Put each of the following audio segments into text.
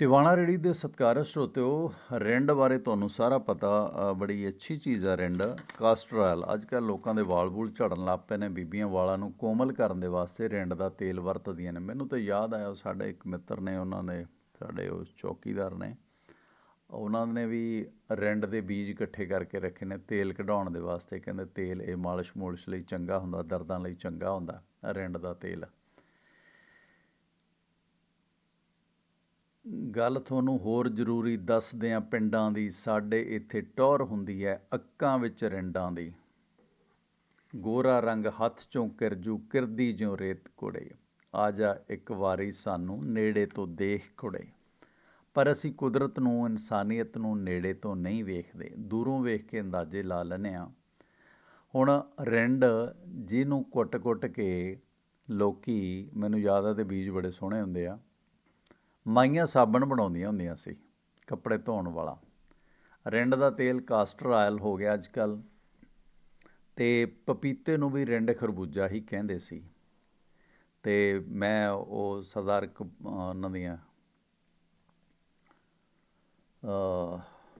ਟਿਵਾਣਾ ਰੇੜੀ ਦੇ ਸਤਿਕਾਰਯੋਗ ਸਰੋਤਿਓ, ਰਿੰਡ ਬਾਰੇ ਤੁਹਾਨੂੰ ਸਾਰਾ ਪਤਾ ਬੜੀ ਅੱਛੀ ਚੀਜ਼ ਆ ਰਿੰਡ ਕਾਸਟਰ ਆਇਲ ਅੱਜ ਕੱਲ੍ਹ ਲੋਕਾਂ ਦੇ ਵਾਲ ਬੂਲ ਝੜਨ ਲੱਗ ਪਏ ਨੇ, ਬੀਬੀਆਂ ਵਾਲਾਂ ਨੂੰ ਕੋਮਲ ਕਰਨ ਦੇ ਵਾਸਤੇ ਰਿੰਡ ਦਾ ਤੇਲ ਵਰਤਦੀਆਂ ਨੇ। ਮੈਨੂੰ ਤਾਂ ਯਾਦ ਆਇਆ ਸਾਡੇ ਇੱਕ ਮਿੱਤਰ ਨੇ, ਉਹਨਾਂ ਦੇ ਸਾਡੇ ਉਸ ਚੌਕੀਦਾਰ ਨੇ, ਉਹਨਾਂ ਨੇ ਵੀ ਰਿੰਡ ਦੇ ਬੀਜ ਇਕੱਠੇ ਕਰਕੇ ਰੱਖੇ ਨੇ ਤੇਲ ਕਢਾਉਣ ਦੇ ਵਾਸਤੇ। ਕਹਿੰਦੇ ਤੇਲ ਇਹ ਮਾਲਿਸ਼ ਮੂਲਿਸ਼ ਲਈ ਚੰਗਾ ਹੁੰਦਾ, ਦਰਦਾਂ ਲਈ ਚੰਗਾ ਹੁੰਦਾ, ਰਿੰਡ ਦਾ ਤੇਲ। ਗੱਲ ਤੁਹਾਨੂੰ ਹੋਰ ਜ਼ਰੂਰੀ ਦੱਸਦੇ ਆ ਪਿੰਡਾਂ ਦੀ। ਸਾਡੇ ਇੱਥੇ ਟੌਰ ਹੁੰਦੀ ਹੈ ਅੱਕਾਂ ਵਿੱਚ ਰਿੰਡਾਂ ਦੀ। ਗੋਰਾ ਰੰਗ ਹੱਥ ਚੋਂ ਕਿਰਜੂ, ਕਿਰਦੀ ਜਿਉ ਰੇਤ ਕੁੜੇ ਆ ਜਾ ਇੱਕ ਵਾਰੀ ਸਾਨੂੰ ਨੇੜੇ ਤੋਂ ਦੇਖ ਕੁੜੇ ਪਰ ਅਸੀਂ ਕੁਦਰਤ ਨੂੰ, ਇਨਸਾਨੀਅਤ ਨੂੰ ਨੇੜੇ ਤੋਂ ਨਹੀਂ ਵੇਖਦੇ। ਦੂਰੋਂ ਵੇਖ ਕੇ ਅੰਦਾਜ਼ੇ ਲਾ ਲੈਂਦੇ ਆ ਹੁਣ ਰਿੰਡ ਜਿਹਨੂੰ ਕੁੱਟ-ਕੁੱਟ ਕੇ ਲੋਕੀ, ਮੈਨੂੰ ਯਾਦ ਆ ਤੇ ਬੀਜ ਬੜੇ ਸੋਹਣੇ ਹੁੰਦੇ ਆ। ਮਾਈਆਂ ਸਾਬਣ ਬਣਾਉਂਦੀਆਂ ਹੁੰਦੀਆਂ ਸੀ, ਕੱਪੜੇ ਧੋਣ ਵਾਲਾ। ਰਿੰਡ ਦਾ ਤੇਲ ਕਾਸਟਰ ਆਇਲ ਹੋ ਗਿਆ ਅੱਜ ਕੱਲ ਤੇ ਪਪੀਤੇ ਨੂੰ ਵੀ ਰਿੰਡ ਖਰਬੂਜਾ ਹੀ ਕਹਿੰਦੇ ਸੀ। ਤੇ ਮੈਂ ਉਹ ਸਰਦਾਰ ਕ- ਉਹਨਾਂ ਦੀਆਂ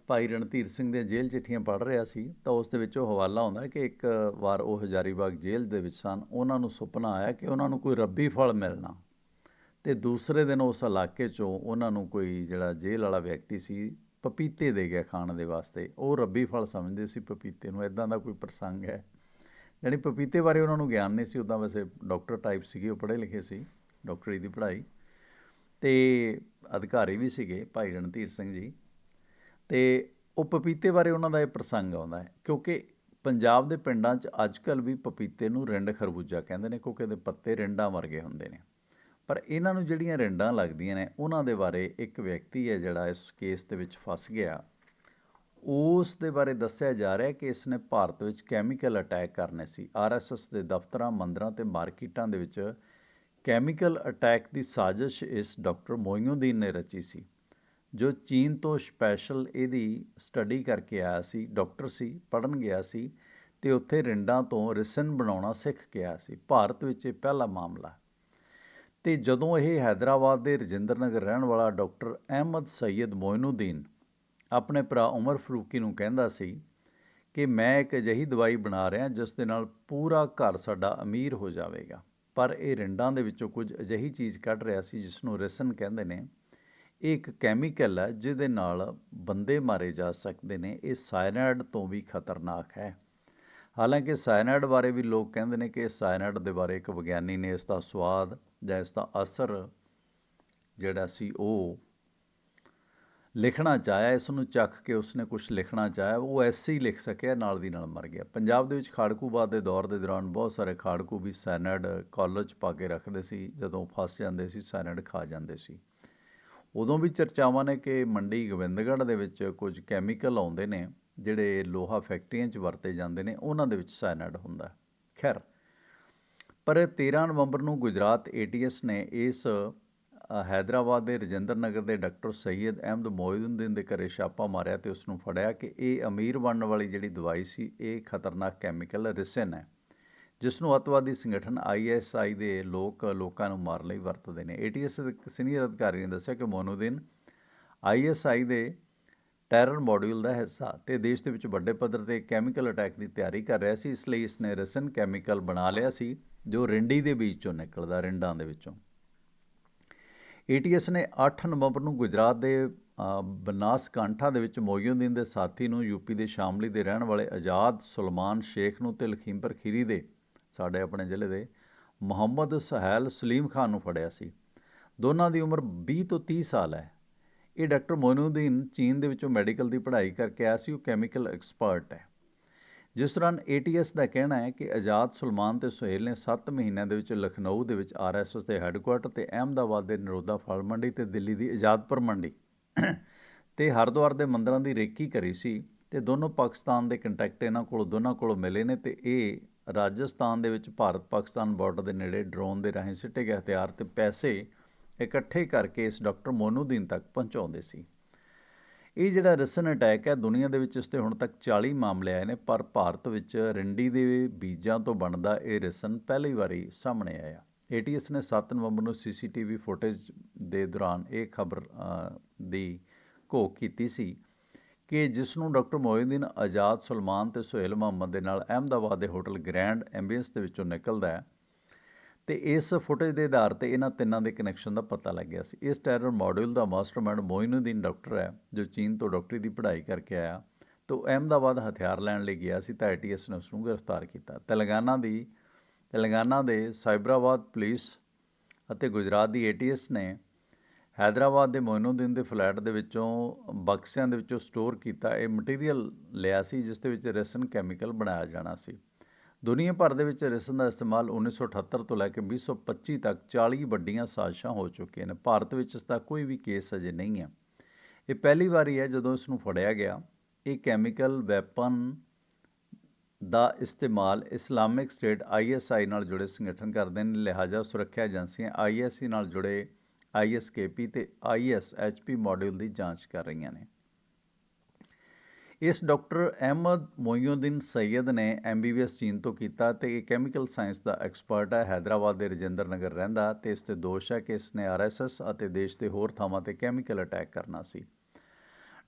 ਭਾਈ ਰਣਧੀਰ ਸਿੰਘ ਦੀਆਂ ਜੇਲ੍ਹ ਚਿੱਠੀਆਂ ਪੜ੍ਹ ਰਿਹਾ ਸੀ ਤਾਂ ਉਸ ਦੇ ਵਿੱਚ ਉਹ ਹਵਾਲਾ ਆਉਂਦਾ ਕਿ ਇੱਕ ਵਾਰ ਉਹ ਹਜ਼ਾਰੀਬਾਗ ਜੇਲ੍ਹ ਦੇ ਵਿੱਚ ਸਨ, ਉਹਨਾਂ ਨੂੰ ਸੁਪਨਾ ਆਇਆ ਕਿ ਉਹਨਾਂ ਨੂੰ ਕੋਈ ਰੱਬੀ ਫਲ ਮਿਲਣਾ। ਤੇ ਦੂਸਰੇ ਦਿਨ ਉਸ ਇਲਾਕੇ 'ਚੋਂ ਉਹਨਾਂ ਨੂੰ ਕੋਈ ਜਿਹੜਾ ਜੇਲ੍ਹ ਵਾਲਾ ਵਿਅਕਤੀ ਸੀ, ਪਪੀਤੇ ਦੇ ਗਿਆ ਖਾਣ ਦੇ ਵਾਸਤੇ। ਉਹ ਰੱਬੀ ਫਲ ਸਮਝਦੇ ਸੀ ਪਪੀਤੇ ਨੂੰ। ਇਦਾਂ ਦਾ ਕੋਈ ਪ੍ਰਸੰਗ ਹੈ। ਜਾਣੀ ਪਪੀਤੇ ਬਾਰੇ ਉਹਨਾਂ ਨੂੰ ਗਿਆਨ ਨਹੀਂ ਸੀ। ਉਦਾਂ ਵੈਸੇ ਡਾਕਟਰ ਟਾਈਪ ਸੀਗੇ। ਉਹ ਪੜ੍ਹੇ ਲਿਖੇ ਸੀ। ਡਾਕਟਰੀ ਦੀ ਪੜ੍ਹਾਈ। ਤੇ ਅਧਿਕਾਰੀ ਵੀ ਸੀਗੇ ਭਾਈ ਰਣਧੀਰ ਸਿੰਘ ਜੀ। ਤੇ ਉਹ ਪਪੀਤੇ ਬਾਰੇ ਉਹਨਾਂ ਦਾ ਇਹ ਪ੍ਰਸੰਗ ਆਉਂਦਾ ਹੈ। ਕਿਉਂਕਿ ਪੰਜਾਬ ਦੇ ਪਿੰਡਾਂ 'ਚ ਅੱਜਕੱਲ ਵੀ ਪਪੀਤੇ ਨੂੰ ਰਿੰਡ ਖਰਬੂਜਾ ਕਹਿੰਦੇ ਨੇ। ਕਿਉਂਕਿ ਇਹਦੇ ਪੱਤੇ ਰਿੰਡਾਂ ਵਰਗੇ ਹੁੰਦੇ ਨੇ। ਪਰ ਇਹਨਾਂ ਨੂੰ ਜਿਹੜੀਆਂ ਰਿੰਡਾਂ ਲੱਗਦੀਆਂ ਨੇ, ਉਹਨਾਂ ਦੇ ਬਾਰੇ ਇੱਕ ਵਿਅਕਤੀ ਹੈ ਜਿਹੜਾ ਇਸ ਕੇਸ ਦੇ ਵਿੱਚ ਫਸ ਗਿਆ। ਉਸ ਦੇ ਬਾਰੇ ਦੱਸਿਆ ਜਾ ਰਿਹਾ ਕਿ ਇਸ ਨੇ ਭਾਰਤ ਵਿੱਚ ਕੈਮੀਕਲ ਅਟੈਕ ਕਰਨੇ ਸੀ। ਆਰਐਸਐਸ ਦੇ ਦਫ਼ਤਰਾਂ, ਮੰਦਰਾਂ ਤੇ ਮਾਰਕੀਟਾਂ ਦੇ ਵਿੱਚ ਕੈਮੀਕਲ ਅਟੈਕ ਦੀ ਸਾਜ਼ਿਸ਼ ਇਸ ਡਾਕਟਰ ਮੋਇਨੂਦੀਨ ਨੇ ਰਚੀ ਸੀ, ਜੋ ਚੀਨ ਤੋਂ ਸਪੈਸ਼ਲ ਇਹਦੀ ਸਟੱਡੀ ਕਰਕੇ ਆਇਆ ਸੀ ਡਾਕਟਰ ਸੀ ਪੜਨ ਗਿਆ ਸੀ ਤੇ ਉੱਥੇ ਰਿੰਡਾਂ ਤੋਂ ਰਿਸਨ ਬਣਾਉਣਾ ਸਿੱਖ ਗਿਆ ਸੀ। ਭਾਰਤ ਵਿੱਚ ਇਹ ਪਹਿਲਾ ਮਾਮਲਾ ਤੇ ਜਦੋਂ ਇਹ ਹੈਦਰਾਬਾਦ ਦੇ ਰਜਿੰਦਰ ਨਗਰ ਰਹਿਣ ਵਾਲਾ ਡਾਕਟਰ ਅਹਿਮਦ ਸੈਦ ਮੋਇਨੁਦੀਨ ਆਪਣੇ ਭਰਾ ਉਮਰ ਫਰੂਕੀ ਨੂੰ ਕਹਿੰਦਾ ਸੀ ਕਿ ਮੈਂ ਇੱਕ ਅਜਿਹੀ ਦਵਾਈ ਬਣਾ ਰਿਹਾ ਜਿਸ ਦੇ ਨਾਲ ਪੂਰਾ ਘਰ ਸਾਡਾ ਅਮੀਰ ਹੋ ਜਾਵੇਗਾ। ਪਰ ਇਹ ਰਿੰਡਾਂ ਦੇ ਵਿੱਚੋਂ ਕੁਝ ਅਜਿਹੀ ਚੀਜ਼ ਕੱਢ ਰਿਹਾ ਸੀ ਜਿਸ ਨੂੰ ਰਸਨ ਕਹਿੰਦੇ ਨੇ, ਇਹ ਇੱਕ ਕੈਮੀਕਲ ਹੈ ਜਿਹਦੇ ਨਾਲ ਬੰਦੇ ਮਾਰੇ ਜਾ ਸਕਦੇ ਨੇ। ਇਹ ਸਾਇਨਾਈਡ ਤੋਂ ਵੀ ਖਤਰਨਾਕ ਹੈ। ਹਾਲਾਂਕਿ ਸਾਇਨਾਈਡ ਬਾਰੇ ਵੀ ਲੋਕ ਕਹਿੰਦੇ ਨੇ ਕਿ ਸਾਇਨਾਈਡ ਦੇ ਬਾਰੇ ਇੱਕ ਵਿਗਿਆਨੀ ਨੇ ਇਸ ਦਾ ਸਵਾਦ ਜਾਂ ਇਸ ਦਾ ਅਸਰ ਜਿਹੜਾ ਸੀ ਉਹ ਲਿਖਣਾ ਚਾਹਿਆ, ਇਸ ਨੂੰ ਚੱਖ ਕੇ ਉਸਨੇ ਕੁਝ ਲਿਖਣਾ ਚਾਹਿਆ, ਉਹ ਐਸੇ ਹੀ ਲਿਖ ਸਕਿਆ, ਨਾਲ ਦੀ ਨਾਲ ਮਰ ਗਿਆ। ਪੰਜਾਬ ਦੇ ਵਿੱਚ ਖਾੜਕੂਬਾਦ ਦੇ ਦੌਰ ਦੇ ਦੌਰਾਨ ਬਹੁਤ ਸਾਰੇ ਖਾੜਕੂ ਵੀ ਸਾਇਨਾਈਡ ਕਾਲਜ ਪਾ ਕੇ ਰੱਖਦੇ ਸੀ, ਜਦੋਂ ਫਸ ਜਾਂਦੇ ਸੀ, ਸੈਨਡ ਖਾ ਜਾਂਦੇ ਸੀ। ਉਦੋਂ ਵੀ ਚਰਚਾਵਾਂ ਨੇ ਕਿ ਮੰਡੀ ਗੋਬਿੰਦਗੜ੍ਹ ਦੇ ਵਿੱਚ ਕੁਝ ਕੈਮੀਕਲ ਆਉਂਦੇ ਨੇ, ਜਿਹੜੇ ਲੋਹਾ ਫੈਕਟਰੀਆਂ 'ਚ ਵਰਤੇ ਜਾਂਦੇ ਨੇ, ਉਹਨਾਂ ਦੇ ਵਿੱਚ ਸਾਇਨਾਈਡ ਹੁੰਦਾ। ਖੈਰ ਪਰ 13 ਨਵੰਬਰ ਨੂੰ ਗੁਜਰਾਤ ਏਟੀਐਸ ਨੇ ਇਸ ਅ, ਹੈਦਰਾਬਾਦ ਦੇ ਰਜਿੰਦਰ ਨਗਰ ਦੇ ਡਾਕਟਰ ਸੈਯਦ ਅਹਿਮਦ ਮੋਇਦੁਦੀਨ ਦੇ ਘਰੇ ਛਾਪਾ ਮਾਰਿਆ ਤੇ ਉਸ ਨੂੰ ਫੜਿਆ ਕਿ ਇਹ ਅਮੀਰ ਬਣਨ ਵਾਲੀ ਜਿਹੜੀ ਦਵਾਈ ਸੀ ਇਹ ਖਤਰਨਾਕ ਕੈਮੀਕਲ ਰਿਸਨ ਹੈ ਜਿਸ ਨੂੰ ਅੱਤਵਾਦੀ ਸੰਗਠਨ ਆਈਐਸਆਈ ਦੇ ਲੋਕ ਲੋਕਾਂ ਨੂੰ ਮਾਰਨ ਲਈ ਵਰਤਦੇ ਨੇ। ਏਟੀਐਸ ਦੇ ਇੱਕ ਸੀਨੀਅਰ ਅਧਿਕਾਰੀ ਨੇ ਦੱਸਿਆ ਕਿ ਮੋਨੂਦੀਨ ਆਈਐਸਆਈ ਦੇ ਟੈਰਰ ਮੋਡਿਊਲ ਦਾ ਹਿੱਸਾ ਤੇ ਦੇਸ਼ ਦੇ ਵਿੱਚ ਵੱਡੇ ਪੱਧਰ ਤੇ ਕੈਮੀਕਲ ਅਟੈਕ ਦੀ ਤਿਆਰੀ ਕਰ ਰਿਹਾ ਸੀ ਇਸ ਲਈ ਇਸ ਨੇ ਰਸਨ ਕੈਮੀਕਲ ਬਣਾ ਲਿਆ ਸੀ। ਜੋ ਰਿੰਡੀ ਦੇ ਬੀਜ ਚੋਂ ਨਿਕਲਦਾ, ਰਿੰਡਾਂ ਦੇ ਵਿੱਚੋਂ। ਏਟੀਐਸ ਨੇ 8 ਨਵੰਬਰ ਨੂੰ ਗੁਜਰਾਤ ਦੇ ਬਨਾਸਕਾਂਠਾ ਦੇ ਵਿੱਚ ਮੋਇਨੂਦੀਨ ਦੇ ਸਾਥੀ ਨੂੰ ਯੂਪੀ ਦੇ ਸ਼ਾਮਲੀ ਦੇ ਰਹਿਣ ਵਾਲੇ ਆਜ਼ਾਦ ਸੁਲਮਾਨ ਸ਼ੇਖ ਨੂੰ ਤੇ ਲਖੀਮਪੁਰ ਖੀਰੀ ਦੇ, ਸਾਡੇ ਆਪਣੇ ਜ਼ਿਲ੍ਹੇ ਦੇ, ਮੁਹੰਮਦ ਸਹੈਲ ਸਲੀਮ ਖਾਨ ਨੂੰ ਫੜਿਆ ਸੀ। ਦੋਨਾਂ ਦੀ ਉਮਰ 20 ਤੋਂ 30 ਸਾਲ ਹੈ। ਇਹ ਡਾਕਟਰ ਮੋਇਨੂਦੀਨ ਚੀਨ ਦੇ ਵਿੱਚੋਂ ਮੈਡੀਕਲ ਦੀ ਪੜ੍ਹਾਈ ਕਰਕੇ ਆਇਆ ਸੀ, ਉਹ ਕੈਮੀਕਲ ਐਕਸਪਰਟ ਹੈ। ਜਿਸ ਦੌਰਾਨ ਏਟੀਐਸ ਦਾ ਕਹਿਣਾ ਹੈ ਕਿ ਆਜ਼ਾਦ ਸੁਲਮਾਨ ਤੇ ਸੁਹੇਲ ਨੇ 7 ਮਹੀਨਿਆਂ ਦੇ ਵਿੱਚ ਲਖਨਊ ਦੇ ਵਿੱਚ ਆਰਐਸਐਸ ਦੇ ਹੈੱਡਕੁਆਰਟਰ ਤੇ ਅਹਿਮਦਾਬਾਦ ਦੇ ਨਰੋਦਾ ਫਲ ਮੰਡੀ ਤੇ ਦਿੱਲੀ ਦੀ ਆਜ਼ਾਦਪੁਰ ਮੰਡੀ ਤੇ ਹਰਿਦੁਆਰ ਦੇ ਮੰਦਰਾਂ ਦੀ ਰੇਕੀ ਕਰੀ ਸੀ ਤੇ ਦੋਨੋਂ ਪਾਕਿਸਤਾਨ ਦੇ ਕੰਟੈਕਟ ਇਹਨਾਂ ਕੋਲ ਦੋਨਾਂ ਕੋਲੋਂ ਮਿਲੇ ਨੇ ਤੇ ਇਹ ਰਾਜਸਥਾਨ ਦੇ ਵਿੱਚ ਭਾਰਤ ਪਾਕਿਸਤਾਨ ਬਾਰਡਰ ਦੇ ਨੇੜੇ ਡਰੋਨ ਦੇ ਰਾਹੀਂ ਸਿੱਟੇ ਗਏ ਹਥਿਆਰ ਤੇ ਪੈਸੇ ਇਕੱਠੇ ਕਰਕੇ ਇਸ ਡਾਕਟਰ ਮੋਨੂਦੀਨ ਤੱਕ ਪਹੁੰਚਾਉਂਦੇ ਸੀ। ਇਹ ਜਿਹੜਾ ਰਸਨ ਅਟੈਕ ਹੈ, ਦੁਨੀਆ ਦੇ ਵਿੱਚ ਇਸ ਤੇ ਹੁਣ ਤੱਕ 40 ਮਾਮਲੇ ਆਏ ਨੇ, ਪਰ ਭਾਰਤ ਵਿੱਚ ਰਿੰਡੀ ਦੇ ਬੀਜਾਂ ਤੋਂ ਬਣਦਾ ਇਹ ਰਸਨ ਪਹਿਲੀ ਵਾਰੀ ਸਾਹਮਣੇ ਆਇਆ। ਏਟੀਐਸ ਨੇ 7 ਨਵੰਬਰ ਨੂੰ ਸੀਸੀਟੀਵੀ ਫੁਟੇਜ ਦੇ ਦੌਰਾਨ ਇਹ ਖਬਰ ਦੀ ਘੋਖ ਕੀਤੀ ਸੀ ਕਿ ਜਿਸ ਨੂੰ ਡਾਕਟਰ ਮੋਇਨਦੀਨ ਆਜ਼ਾਦ, ਸੁਲਮਾਨ ਤੇ ਸੁਹੇਲ ਮੁਹੰਮਦ ਦੇ ਨਾਲ ਅਹਿਮਦਾਬਾਦ ਦੇ ਹੋਟਲ ਗ੍ਰੈਂਡ ਐਂਬੀਐਂਸ ਦੇ ਵਿੱਚੋਂ ਨਿਕਲਦਾ ਹੈ ਤੇ ਇਸ ਫੁਟੇਜ ਦੇ ਆਧਾਰ ਤੇ ਇਹਨਾਂ ਤਿੰਨਾਂ ਦੇ ਕਨੈਕਸ਼ਨ ਦਾ ਪਤਾ ਲੱਗਿਆ ਸੀ। ਇਸ ਟੈਰਰ ਮਾਡਿਊਲ ਦਾ ਮਾਸਟਰਮਾਈਂਡ ਮੋਇਨੁਦੀਨ ਡਾਕਟਰ ਹੈ, ਜੋ ਚੀਨ ਤੋਂ ਡਾਕਟਰੀ ਦੀ ਪੜ੍ਹਾਈ ਕਰਕੇ ਆਇਆ, ਤੋਂ ਅਹਿਮਦਾਬਾਦ ਹਥਿਆਰ ਲੈਣ ਲਈ ਗਿਆ ਸੀ ਤਾਂ ਆਈਟੀਐਸ ਨੇ ਉਸ ਨੂੰ ਗ੍ਰਿਫਤਾਰ ਕੀਤਾ। ਤੇਲੰਗਾਨਾ ਦੀ, ਤੇਲੰਗਾਨਾ ਦੇ ਸਾਈਬਰਾਬਾਦ ਪੁਲਿਸ ਅਤੇ ਗੁਜਰਾਤ ਦੀ ਏਟੀਐਸ ਨੇ ਹੈਦਰਾਬਾਦ ਦੇ ਮੋਇਨੁਦੀਨ ਦੇ ਫਲੈਟ ਦੇ ਵਿੱਚੋਂ ਬਕਸਿਆਂ ਦੇ ਵਿੱਚੋਂ ਸਟੋਰ ਕੀਤਾ। ਇਹ ਮਟੀਰੀਅਲ ਲਿਆ ਸੀ, ਜਿਸ ਦੇ ਵਿੱਚ ਰੈਸਨ ਕੈਮੀਕਲ ਬਣਾਇਆ ਜਾਣਾ ਸੀ। ਦੁਨੀਆ ਭਰ ਦੇ ਵਿੱਚ ਰਿਸਨ ਦਾ ਇਸਤੇਮਾਲ 1978 ਤੋਂ ਲੈ ਕੇ 2025 ਤੱਕ 40 ਵੱਡੀਆਂ ਸਾਜ਼ਿਸ਼ਾਂ ਹੋ ਚੁੱਕੀਆਂ ਨੇ। ਭਾਰਤ ਵਿੱਚ ਇਸ ਦਾ ਕੋਈ ਵੀ ਕੇਸ ਅਜੇ ਨਹੀਂ ਹੈ। ਇਹ ਪਹਿਲੀ ਵਾਰੀ ਹੈ ਜਦੋਂ ਇਸ ਨੂੰ ਫੜਿਆ ਗਿਆ। ਇਹ ਕੈਮੀਕਲ ਵੈਪਨ ਦਾ ਇਸਤੇਮਾਲ ਇਸਲਾਮਿਕ ਸਟੇਟ ਆਈਐਸਆਈ ਨਾਲ ਜੁੜੇ ਸੰਗਠਨ ਕਰਦੇ ਨੇ। ਲਿਹਾਜ਼ਾ ਸੁਰੱਖਿਆ ਏਜੰਸੀਆਂ ਆਈਐਸਸੀ ਨਾਲ ਜੁੜੇ ਆਈਐਸਕੇਪੀ ਤੇ ਆਈਐਸਐਚਪੀ ਮਾਡਿਊਲ ਦੀ ਜਾਂਚ ਕਰ ਰਹੀਆਂ ਨੇ। ਇਸ ਡਾਕਟਰ ਅਹਿਮਦ ਮੋਇਉਦੀਨ ਸੈਦ ਨੇ ਐਮਬੀਬੀਐਸ ਚੀਨ ਤੋਂ ਕੀਤਾ ਤੇ ਇਹ ਕੈਮੀਕਲ ਸਾਇੰਸ ਦਾ ਐਕਸਪਰਟ ਹੈ। ਹైదరాబాద్ ਦੇ ਰਜਿੰਦਰ ਨਗਰ ਰਹਿੰਦਾ ਤੇ ਇਸ ਤੇ ਦੋਸ਼ ਹੈ ਕਿ ਇਸ ਨੇ ਆਰਐਸਐਸ ਅਤੇ ਦੇਸ਼ ਦੇ ਹੋਰ ਥਾਵਾਂ ਤੇ ਕੈਮੀਕਲ ਅਟੈਕ ਕਰਨਾ ਸੀ।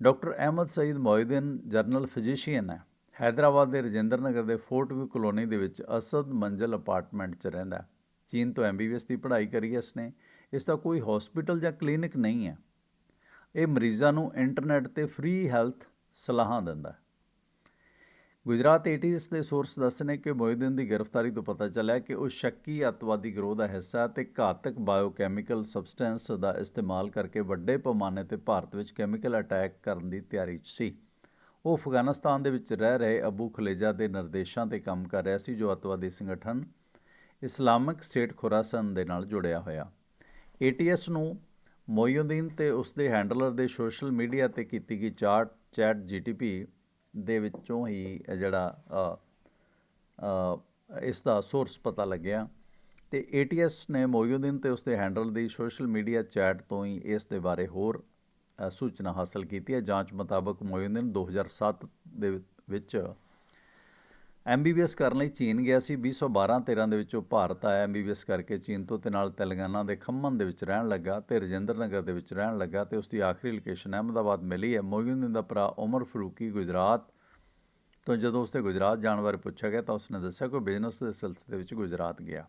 Doctor Ahmed Syed Moinuddin general physician ਹੈ। ਹైదరాబాద్ ਦੇ ਰਜਿੰਦਰ ਨਗਰ ਦੇ ਫੋਰਟ ਵਿਊ ਕਲੋਨੀ ਦੇ ਵਿੱਚ ਅਸਦ ਮੰਜ਼ਲ ਅਪਾਰਟਮੈਂਟ 'ਚ ਰਹਿੰਦਾ ਚੀਨ ਤੋਂ ਐਮਬੀਬੀਐਸ ਦੀ ਪੜ੍ਹਾਈ ਕਰੀ ਇਸ ਨੇ। ਇਸ ਦਾ ਕੋਈ ਹਸਪੀਟਲ ਜਾਂ ਕਲੀਨਿਕ ਨਹੀਂ ਹੈ। ਇਹ ਮਰੀਜ਼ਾਂ ਨੂੰ ਇੰਟਰਨੈਟ ਤੇ ਫ੍ਰੀ ਹੈਲਥ ਸਲਾਹਾਂ ਦਿੰਦਾ ਹੈ। ਗੁਜਰਾਤ ਏਟੀਐਸ ਦੇ ਸੋਰਸ ਦੱਸ ਨੇ ਕਿ ਮੋਇਦੀਨ ਦੀ ਗ੍ਰਿਫਤਾਰੀ ਤੋਂ ਪਤਾ ਚੱਲਿਆ ਕਿ ਉਹ ਸ਼ੱਕੀ ਅਤਵਾਦੀ ਗਰੋਹ ਦਾ ਹਿੱਸਾ ਤੇ ਘਾਤਕ ਬਾਇਓਕੈਮੀਕਲ ਸਬਸਟੈਂਸ ਦਾ ਇਸਤੇਮਾਲ ਕਰਕੇ ਵੱਡੇ ਪੈਮਾਨੇ ਤੇ ਭਾਰਤ ਵਿੱਚ ਕੈਮੀਕਲ ਅਟੈਕ ਕਰਨ ਦੀ ਤਿਆਰੀ 'ਚ ਸੀ। ਉਹ ਅਫਗਾਨਿਸਤਾਨ ਦੇ ਵਿੱਚ ਰਹਿ ਰਹੇ ਅਬੂ ਖਲੇਜਾ ਦੇ ਨਿਰਦੇਸ਼ਾਂ ਤੇ ਕੰਮ ਕਰ ਰਿਹਾ ਸੀ, ਜੋ ਅਤਵਾਦੀ ਸੰਗਠਨ ਇਸਲਾਮਿਕ ਸਟੇਟ ਖੁਰਾਸਨ ਦੇ ਨਾਲ ਜੁੜਿਆ ਹੋਇਆ। ਏਟੀਐਸ ਨੂੰ ਮੋਇਉਦੀਨ ਤੇ ਉਸ ਦੇ ਹੈਂਡਲਰ ਦੇ ਸੋਸ਼ਲ ਮੀਡੀਆ ਤੇ ਕੀਤੀ ਗਈ ਚਾਟ ਚੈਟ ਜੀਟੀਪੀ ਦੇ ਵਿੱਚੋਂ ਹੀ ਜਿਹੜਾ ਇਸ ਦਾ ਸੋਰਸ ਪਤਾ ਲੱਗਿਆ ਤੇ ਏਟੀਐਸ ਨੇ ਮੋਇਉਦੀਨ ਤੇ ਉਸ ਦੇ ਹੈਂਡਲ ਦੀ ਸੋਸ਼ਲ ਮੀਡੀਆ ਚੈਟ ਤੋਂ ਹੀ ਇਸ ਦੇ ਬਾਰੇ ਹੋਰ ਸੂਚਨਾ ਹਾਸਲ ਕੀਤੀ ਹੈ। ਜਾਂਚ ਮੁਤਾਬਕ ਮੋਇਉਦੀਨ 2007 ਦੇ ਵਿੱਚ ਐਮਬੀਬੀਐਸ ਕਰਨ ਲਈ ਚੀਨ ਗਿਆ ਸੀ। 2012-13 ਦੇ ਵਿੱਚ ਉਹ ਭਾਰਤ ਆਇਆ। ਐਮਬੀਬੀਐਸ ਕਰਕੇ ਚੀਨ ਤੋਂ ਤੇ ਨਾਲ ਤੇਲੰਗਾਨਾ ਦੇ ਖੰਮਨ ਦੇ ਵਿੱਚ ਰਹਿਣ ਲੱਗਾ ਤੇ ਰਜਿੰਦਰ ਨਗਰ ਦੇ ਵਿੱਚ ਰਹਿਣ ਲੱਗਾ ਤੇ ਉਸ ਦੀ ਆਖਰੀ ਲੋਕੇਸ਼ਨ ਅਹਿਮਦਾਬਾਦ ਮਿਲੀ ਹੈ। ਮੋਇਨੂਦੀਨ ਦਾ ਭਰਾ ਉਮਰ ਫਰੂਕੀ ਗੁਜਰਾਤ ਤੋਂ ਜਦੋਂ ਉਸਤੇ ਗੁਜਰਾਤ ਜਾਣ ਬਾਰੇ ਪੁੱਛਿਆ ਗਿਆ ਤਾਂ ਉਸਨੇ ਦੱਸਿਆ ਕਿ ਬਿਜ਼ਨਸ ਦੇ ਸਿਲਸਿਲੇ ਵਿੱਚ ਗੁਜਰਾਤ ਗਿਆ।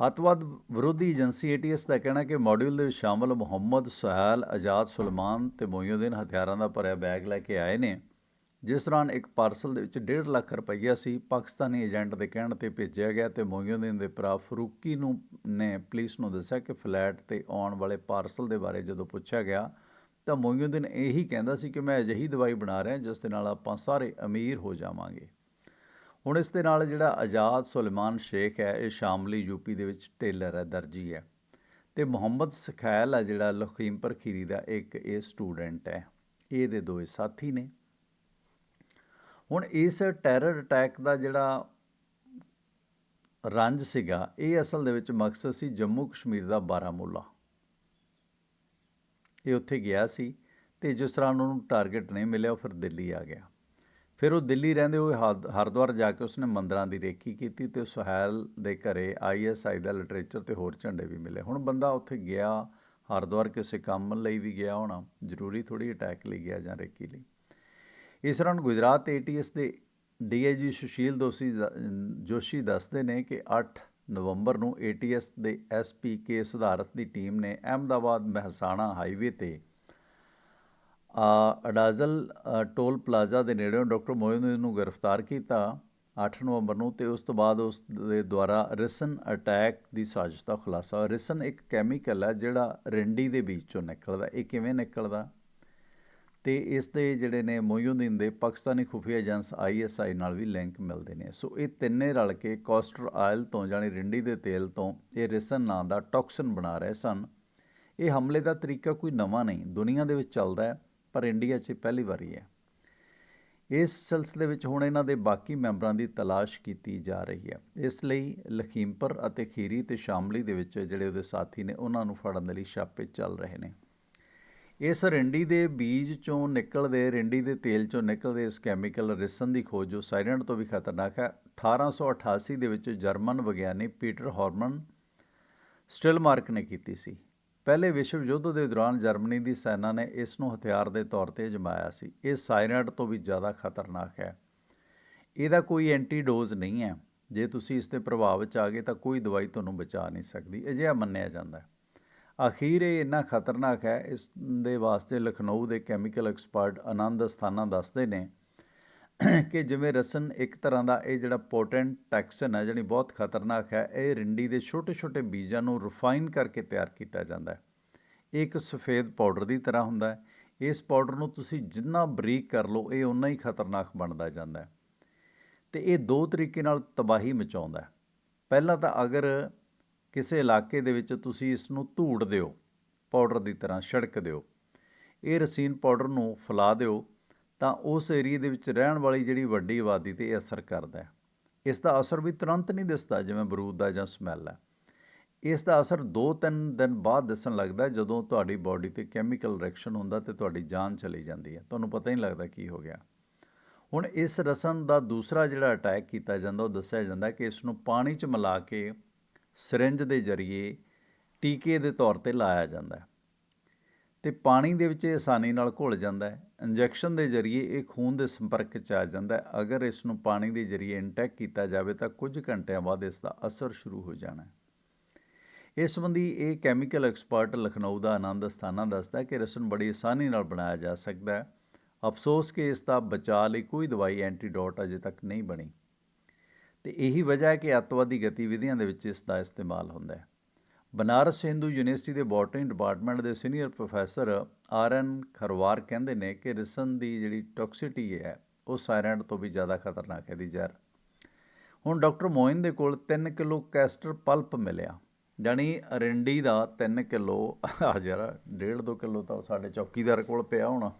ਅਤਵਾਦ ਵਿਰੋਧੀ ਏਜੰਸੀ ਏਟੀਐਸ ਦਾ ਕਹਿਣਾ ਕਿ ਮਾਡਿਊਲ ਦੇ ਵਿੱਚ ਸ਼ਾਮਲ ਮੁਹੰਮਦ ਸੁਹੈਲ, ਆਜ਼ਾਦ ਸੁਲਮਾਨ ਤੇ ਮੋਇਨੂਦੀਨ ਹਥਿਆਰਾਂ ਦਾ ਭਰਿਆ ਬੈਗ ਲੈ ਕੇ ਆਏ ਨੇ। ਜਿਸ ਦੌਰਾਨ ਇੱਕ ਪਾਰਸਲ ਦੇ ਵਿੱਚ 1.5 ਲੱਖ ਰੁਪਈਆ ਸੀ, ਪਾਕਿਸਤਾਨੀ ਏਜੰਟ ਦੇ ਕਹਿਣ ਤੇ ਭੇਜਿਆ ਗਿਆ ਤੇ ਮੋਇਉਦੀਨ ਦੇ ਭਰਾ ਫਰੂਕੀ ਨੂੰ, ਨੇ ਪੁਲਿਸ ਨੂੰ ਦੱਸਿਆ ਕਿ ਫਲੈਟ ਤੇ ਆਉਣ ਵਾਲੇ ਪਾਰਸਲ ਦੇ ਬਾਰੇ ਜਦੋਂ ਪੁੱਛਿਆ ਗਿਆ, ਤਾਂ ਮੋਇਉਦੀਨ ਇਹੀ ਕਹਿੰਦਾ ਸੀ ਕਿ ਮੈਂ ਅਜਿਹੀ ਦਵਾਈ ਬਣਾ ਰਿਹਾ ਜਿਸ ਦੇ ਨਾਲ ਆਪਾਂ ਸਾਰੇ ਅਮੀਰ ਹੋ ਜਾਵਾਂਗੇ। ਹੁਣ ਇਸ ਦੇ ਨਾਲ ਜਿਹੜਾ ਆਜ਼ਾਦ ਸੁਲੇਮਾਨ ਸ਼ੇਖ ਹੈ, ਇਹ ਸ਼ਾਮਲੀ ਯੂਪੀ ਦੇ ਵਿੱਚ ਟੇਲਰ ਹੈ, ਦਰਜੀ ਹੈ। ਤੇ ਮੁਹੰਮਦ ਸਖੈਲ ਹੈ ਜਿਹੜਾ ਲਖੀਮਪੁਰ ਖੀਰੀ ਦਾ ਇੱਕ ਇਹ ਸਟੂਡੈਂਟ ਹੈ। ਇਹ ਦੇ ਦੋਏ ਸਾਥੀ ਨੇ। ਹੁਣ ਇਸ ਟੈਰਰ ਅਟੈਕ ਦਾ ਜਿਹੜਾ ਰੰਜ ਸੀਗਾ, ਇਹ ਅਸਲ ਦੇ ਵਿੱਚ ਮਕਸਦ ਸੀ ਜੰਮੂ ਕਸ਼ਮੀਰ ਦਾ ਬਾਰਾਮੂਲਾ। ਇਹ ਉੱਥੇ ਗਿਆ ਸੀ ਤੇ ਜਿਸ ਤਰ੍ਹਾਂ ਉਹਨੂੰ ਟਾਰਗੇਟ ਨਹੀਂ ਮਿਲਿਆ, ਉਹ ਫਿਰ ਦਿੱਲੀ ਆ ਗਿਆ। ਫਿਰ ਉਹ ਦਿੱਲੀ ਰਹਿੰਦੇ ਹੋਏ ਹਰਦੁਆਰ ਜਾ ਕੇ ਉਸਨੇ ਮੰਦਰਾਂ ਦੀ ਰੇਕੀ ਕੀਤੀ ਤੇ ਸੁਹੈਲ ਦੇ ਘਰੇ ਆਈਐਸਆਈ ਦਾ ਲਿਟਰੇਚਰ ਤੇ ਹੋਰ ਝੰਡੇ ਵੀ ਮਿਲੇ। ਹੁਣ ਬੰਦਾ ਉੱਥੇ ਗਿਆ, ਹਰਦੁਆਰ ਕਿਸੇ ਕੰਮ ਲਈ ਵੀ ਗਿਆ ਹੋਣਾ, ਜ਼ਰੂਰੀ ਥੋੜੀ ਅਟੈਕ ਲਈ ਗਿਆ ਜਾਂ ਰੇਕੀ ਲਈ। ਇਸ ਦੌਰਾਨ ਗੁਜਰਾਤ ਏਟੀਐਸ ਦੇ ਡੀਆਈਜੀ ਸੁਸ਼ੀਲ ਦੋਸ਼ੀ ਜੋਸ਼ੀ ਦੱਸਦੇ ਨੇ ਕਿ 8 ਨਵੰਬਰ ਨੂੰ ਏਟੀਐਸ ਦੇ ਐਸਪੀ ਕੇ ਸੁਧਾਰਤ ਦੀ ਟੀਮ ਨੇ ਅਹਿਮਦਾਬਾਦ ਮਹਿਸਾਣਾ ਹਾਈਵੇ ਤੇ ਅਡਾਜ਼ਲ ਟੋਲ ਪਲਾਜ਼ਾ ਦੇ ਨੇੜੇ ਡਾਕਟਰ ਮੋਇਨੂਦੀਨ ਨੂੰ ਗ੍ਰਿਫਤਾਰ ਕੀਤਾ 8 ਨਵੰਬਰ ਨੂੰ ਤੇ ਉਸ ਤੋਂ ਬਾਅਦ ਉਸ ਦੇ ਦੁਆਰਾ ਰਿਸਨ ਅਟੈਕ ਦੀ ਸਾਜ਼ਿਸ਼ ਦਾ ਖੁਲਾਸਾ। ਰਿਸਨ ਇੱਕ ਕੈਮੀਕਲ ਹੈ ਜਿਹੜਾ ਰਿੰਡੀ ਦੇ ਬੀਜ ਚੋਂ ਨਿਕਲਦਾ। ਇਹ ਕਿਵੇਂ ਨਿਕਲਦਾ? ਤੇ ਇਸ ਦੇ ਜਿਹੜੇ ਨੇ ਮੋਯੂਦੀਨ ਦੇ ਪਾਕਿਸਤਾਨੀ ਖੁਫੀਆ ਏਜੰਸ ਆਈਐਸਆਈ ਨਾਲ ਵੀ ਲਿੰਕ ਮਿਲਦੇ ਨੇ। ਸੋ ਇਹ ਤਿੰਨੇ ਰਲ ਕੇ ਕੋਸਟਰ ਆਇਲ ਤੋਂ ਜਾਨੀ ਰਿੰਡੀ ਦੇ ਤੇਲ ਤੋਂ ਇਹ ਰਿਸਨ ਨਾਂ ਦਾ ਟੌਕਸਿਨ ਬਣਾ ਰਹੇ ਸਨ। ਇਹ ਹਮਲੇ ਦਾ ਤਰੀਕਾ ਕੋਈ ਨਵਾਂ ਨਹੀਂ, ਦੁਨੀਆ ਦੇ ਵਿੱਚ ਚੱਲਦਾ ਹੈ, ਪਰ ਇੰਡੀਆ 'ਚ ਪਹਿਲੀ ਵਾਰੀ ਹੈ। ਇਸ ਸਿਲਸਿਲੇ ਵਿੱਚ ਹੁਣ ਇਹਨਾਂ ਦੇ ਬਾਕੀ ਮੈਂਬਰਾਂ ਦੀ ਤਲਾਸ਼ ਕੀਤੀ ਜਾ ਰਹੀ ਹੈ। ਇਸ ਲਈ ਲਖੀਮਪੁਰ ਅਤੇ ਖੀਰੀ ਤੇ ਸ਼ਾਮਲੀ ਦੇ ਵਿੱਚ ਜਿਹੜੇ ਉਹਦੇ ਸਾਥੀ ਨੇ, ਉਹਨਾਂ ਨੂੰ ਫੜਨ ਦੇ ਲਈ ਛਾਪੇ ਚੱਲ ਰਹੇ ਨੇ। ਇਸ ਰਿੰਡੀ ਦੇ ਬੀਜ ਚੋਂ ਨਿਕਲਦੇ, ਰਿੰਡੀ ਦੇ ਤੇਲ ਚੋਂ ਨਿਕਲਦੇ ਇਸ ਕੈਮੀਕਲ ਰਿਸਨ ਦੀ ਖੋਜ ਜੋ ਸਾਇਰੈਂਟ ਤੋਂ ਵੀ ਖਤਰਨਾਕ ਹੈ। 1888 ਦੇ ਵਿੱਚ ਜਰਮਨ ਵਿਗਿਆਨੀ ਪੀਟਰ ਹਾਰਮਨ ਸਟਿਲਮਾਰਕ ਨੇ ਕੀਤੀ ਸੀ। ਪਹਿਲੇ ਵਿਸ਼ਵ ਯੁੱਧ ਦੇ ਦੌਰਾਨ ਜਰਮਨੀ ਦੀ ਸੈਨਾ ਨੇ ਇਸ ਨੂੰ ਹਥਿਆਰ ਦੇ ਤੌਰ ਤੇ ਅਜਮਾਇਆ ਸੀ। ਇਹ ਸਾਇਰੈਂਟ ਤੋਂ ਵੀ ਜ਼ਿਆਦਾ ਖਤਰਨਾਕ ਹੈ। ਇਹਦਾ ਕੋਈ ਐਂਟੀਡੋਜ਼ ਨਹੀਂ ਹੈ। ਜੇ ਤੁਸੀਂ ਇਸ ਦੇ ਪ੍ਰਭਾਵ ਵਿੱਚ ਆ ਗਏ ਤਾਂ ਕੋਈ ਦਵਾਈ ਤੁਹਾਨੂੰ ਬਚਾ ਨਹੀਂ ਸਕਦੀ। ਅਜਿਹਾ ਮੰਨਿਆ ਜਾਂਦਾ ਹੈ। ਅਖੀਰ ਇਹ ਇੰਨਾ ਖਤਰਨਾਕ ਹੈ, ਇਸ ਦੇ ਵਾਸਤੇ ਲਖਨਊ ਦੇ ਕੈਮੀਕਲ ਐਕਸਪਰਟ ਆਨੰਦ ਅਸਥਾਨਾ ਦੱਸਦੇ ਨੇ ਕਿ ਜਿਵੇਂ ਰਸਨ ਇੱਕ ਤਰ੍ਹਾਂ ਦਾ ਇਹ ਜਿਹੜਾ ਪੋਟੈਂਟ ਟੈਕਸਨ ਹੈ ਜਿਹੜੀ ਬਹੁਤ ਖਤਰਨਾਕ ਹੈ, ਇਹ ਰਿੰਡੀ ਦੇ ਛੋਟੇ-ਛੋਟੇ ਬੀਜਾਂ ਨੂੰ ਰਿਫਾਈਨ ਕਰਕੇ ਤਿਆਰ ਕੀਤਾ ਜਾਂਦਾ ਹੈ। ਇਹ ਇੱਕ ਸਫੇਦ ਪਾਊਡਰ ਦੀ ਤਰ੍ਹਾਂ ਹੁੰਦਾ ਹੈ। ਇਸ ਪਾਊਡਰ ਨੂੰ ਤੁਸੀਂ ਜਿੰਨਾ ਬਰੀਕ ਕਰ ਲਓ, ਇਹ ਉਨਾ ਹੀ ਖਤਰਨਾਕ ਬਣਦਾ ਜਾਂਦਾ ਹੈ। ਤੇ ਇਹ ਦੋ ਤਰੀਕੇ ਨਾਲ ਤਬਾਹੀ ਮਚਾਉਂਦਾ ਹੈ। ਪਹਿਲਾਂ ਤਾਂ ਅਗਰ ਕਿਸੇ ਇਲਾਕੇ ਦੇ ਵਿੱਚ ਤੁਸੀਂ ਇਸ ਨੂੰ ਧੂੜ ਦਿਓ, ਪਾਊਡਰ ਦੀ ਤਰ੍ਹਾਂ ਛਿੜਕ ਦਿਓ। ਇਹ ਰਸੀਨ ਪਾਊਡਰ ਨੂੰ ਫੈਲਾ ਦਿਓ ਤਾਂ ਉਸ ਏਰੀਏ ਦੇ ਵਿੱਚ ਰਹਿਣ ਵਾਲੀ ਜਿਹੜੀ ਵੱਡੀ ਆਬਾਦੀ ਤੇ ਇਹ ਅਸਰ ਕਰਦਾ ਹੈ। ਇਸ ਦਾ ਅਸਰ ਵੀ ਤੁਰੰਤ ਨਹੀਂ ਦਿਸਦਾ ਜਿਵੇਂ ਬਰੂਦ ਦਾ ਜਾਂ ਸਮੈਲ ਹੈ। ਇਸ ਦਾ ਅਸਰ 2-3 ਦਿਨ ਬਾਅਦ ਦਿਸਣ ਲੱਗਦਾ ਜਦੋਂ ਤੁਹਾਡੀ ਬਾਡੀ ਤੇ ਕੈਮੀਕਲ ਰਿਐਕਸ਼ਨ ਹੁੰਦਾ ਤੇ ਤੁਹਾਡੀ ਜਾਨ ਚਲੀ ਜਾਂਦੀ ਹੈ। ਤੁਹਾਨੂੰ ਪਤਾ ਹੀ ਨਹੀਂ ਲੱਗਦਾ ਕੀ ਹੋ ਗਿਆ। ਹੁਣ ਇਸ ਰਸਮ ਦਾ ਦੂਸਰਾ ਜਿਹੜਾ ਅਟੈਕ ਕੀਤਾ ਜਾਂਦਾ ਉਹ ਦੱਸਿਆ ਜਾਂਦਾ ਕਿ ਇਸ ਨੂੰ ਪਾਣੀ 'ਚ ਮਿਲਾ ਕੇ ਸਿਰਿੰਜ ਦੇ ਜ਼ਰੀਏ ਟੀਕੇ ਦੇ ਤੌਰ ਤੇ ਲਾਇਆ ਜਾਂਦਾ ਹੈ ਤੇ ਪਾਣੀ ਦੇ ਵਿੱਚ ਇਹ ਆਸਾਨੀ ਨਾਲ ਘੁਲ ਜਾਂਦਾ ਹੈ। ਇੰਜੈਕਸ਼ਨ ਦੇ ਜ਼ਰੀਏ ਇਹ ਖੂਨ ਦੇ ਸੰਪਰਕ 'ਚ ਆ ਜਾਂਦਾ ਹੈ। ਅਗਰ ਇਸ ਨੂੰ ਪਾਣੀ ਦੇ ਜ਼ਰੀਏ ਇੰਟੈਕ ਕੀਤਾ ਜਾਵੇ ਤਾਂ ਕੁਝ ਘੰਟਿਆਂ ਬਾਅਦ ਇਸ ਦਾ ਅਸਰ ਸ਼ੁਰੂ ਹੋ ਜਾਣਾ ਹੈ। ਇਸ ਸੰਬੰਧੀ ਇਹ ਕੈਮੀਕਲ ਐਕਸਪਰਟ ਲਖਨਊ ਦਾ ਆਨੰਦ ਅਸਥਾਨਾ ਦੱਸਦਾ ਕਿ ਰਸਨ ਬੜੀ ਆਸਾਨੀ ਨਾਲ ਬਣਾਇਆ ਜਾ ਸਕਦਾ ਹੈ। ਅਫਸੋਸ ਕਿ ਇਸ ਦਾ ਬਚਾਅ ਲਈ ਕੋਈ ਦਵਾਈ ਐਂਟੀਡੋਟ ਅਜੇ ਤੱਕ ਨਹੀਂ ਬਣੀ। ਤੇ ਇਹੀ ਵਜ੍ਹਾ ਹੈ ਕਿ ਅੱਤਵਾਦੀ ਗਤੀਵਿਧੀਆਂ ਦੇ ਵਿੱਚ ਇਸ ਦਾ ਇਸਤੇਮਾਲ ਹੁੰਦਾ ਹੈ। ਬਨਾਰਸ ਹਿੰਦੂ ਯੂਨੀਵਰਸਿਟੀ ਦੇ ਬੋਟਨੀ ਡਿਪਾਰਟਮੈਂਟ ਦੇ senior professor R N Kharwar ਕਹਿੰਦੇ ਨੇ ਕਿ ਰਿਸਨ ਦੀ ਜਿਹੜੀ ਟੌਕਸਿਟੀ ਹੈ, ਉਹ ਸਾਇਰੈਂਟ ਤੋਂ ਵੀ ਜ਼ਿਆਦਾ ਖਤਰਨਾਕ ਹੈ ਦੀ ਜ਼ਹਿਰ। ਹੁਣ ਡਾਕਟਰ ਮੋਇਨ ਦੇ ਕੋਲ 3 ਕਿਲੋ ਕੈਸਟਰ ਪਲਪ ਮਿਲਿਆ। ਜਾਨੀ ਅਰਿੰਡੀ ਦਾ 3 ਕਿਲੋ ਆ ਜਰਾ 1.5 2 ਕਿਲੋ ਤਾਂ ਸਾਡੇ ਚੌਕੀਦਾਰ ਕੋਲ ਪਿਆ ਹੋਣਾ।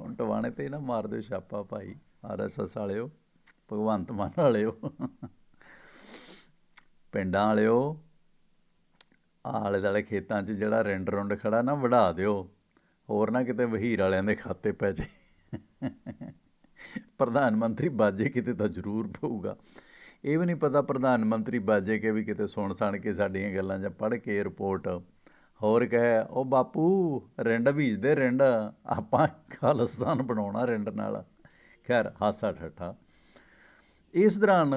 ਹੁਣ ਟਵਾਣੇ ਤੇ ਨਾ ਮਾਰ ਦਿਓ ਛਾਪਾ ਭਾਈ ਆਰਐਸਐਸ ਵਾਲਿਓ। ਭਗਵੰਤ ਮਾਨ ਵਾਲਿਓ। ਪਿੰਡਾਂ ਵਾਲਿਓ ਆਲੇ ਦਾਲੇ ਖੇਤਾਂ 'ਚ ਜਿਹੜਾ ਰਿੰਡ ਰੁੰਡ ਖੜਾ ਨਾ, ਵਢਾ ਦਿਓ। ਹੋਰ ਨਾ ਕਿਤੇ ਵਹੀਰ ਵਾਲਿਆਂ ਦੇ ਖਾਤੇ ਪੈ ਜੇ। ਪ੍ਰਧਾਨ ਮੰਤਰੀ ਬਾਜੇ ਕਿਤੇ ਤਾਂ ਜ਼ਰੂਰ ਪਊਗਾ। ਇਹ ਵੀ ਨਹੀਂ ਪਤਾ ਪ੍ਰਧਾਨ ਮੰਤਰੀ ਬਾਜੇ ਕੇ ਵੀ ਕਿਤੇ ਸੁਣ ਸਣ ਕੇ ਸਾਡੀਆਂ ਗੱਲਾਂ ਜਾਂ ਪੜ੍ਹ ਕੇ ਰਿਪੋਰਟ। ਹੋਰ ਕਹੇ ਉਹ ਬਾਪੂ, ਰਿੰਡ ਬੀਜਦੇ ਰਿੰਡ। ਆਪਾਂ ਖਾਲਸਤਾਨ ਬਣਾਉਣਾ ਰਿੰਡ ਨਾਲ। ਖੈਰ, ਹਾਸਾ ਠੱਠਾ। ਇਸ ਦੌਰਾਨ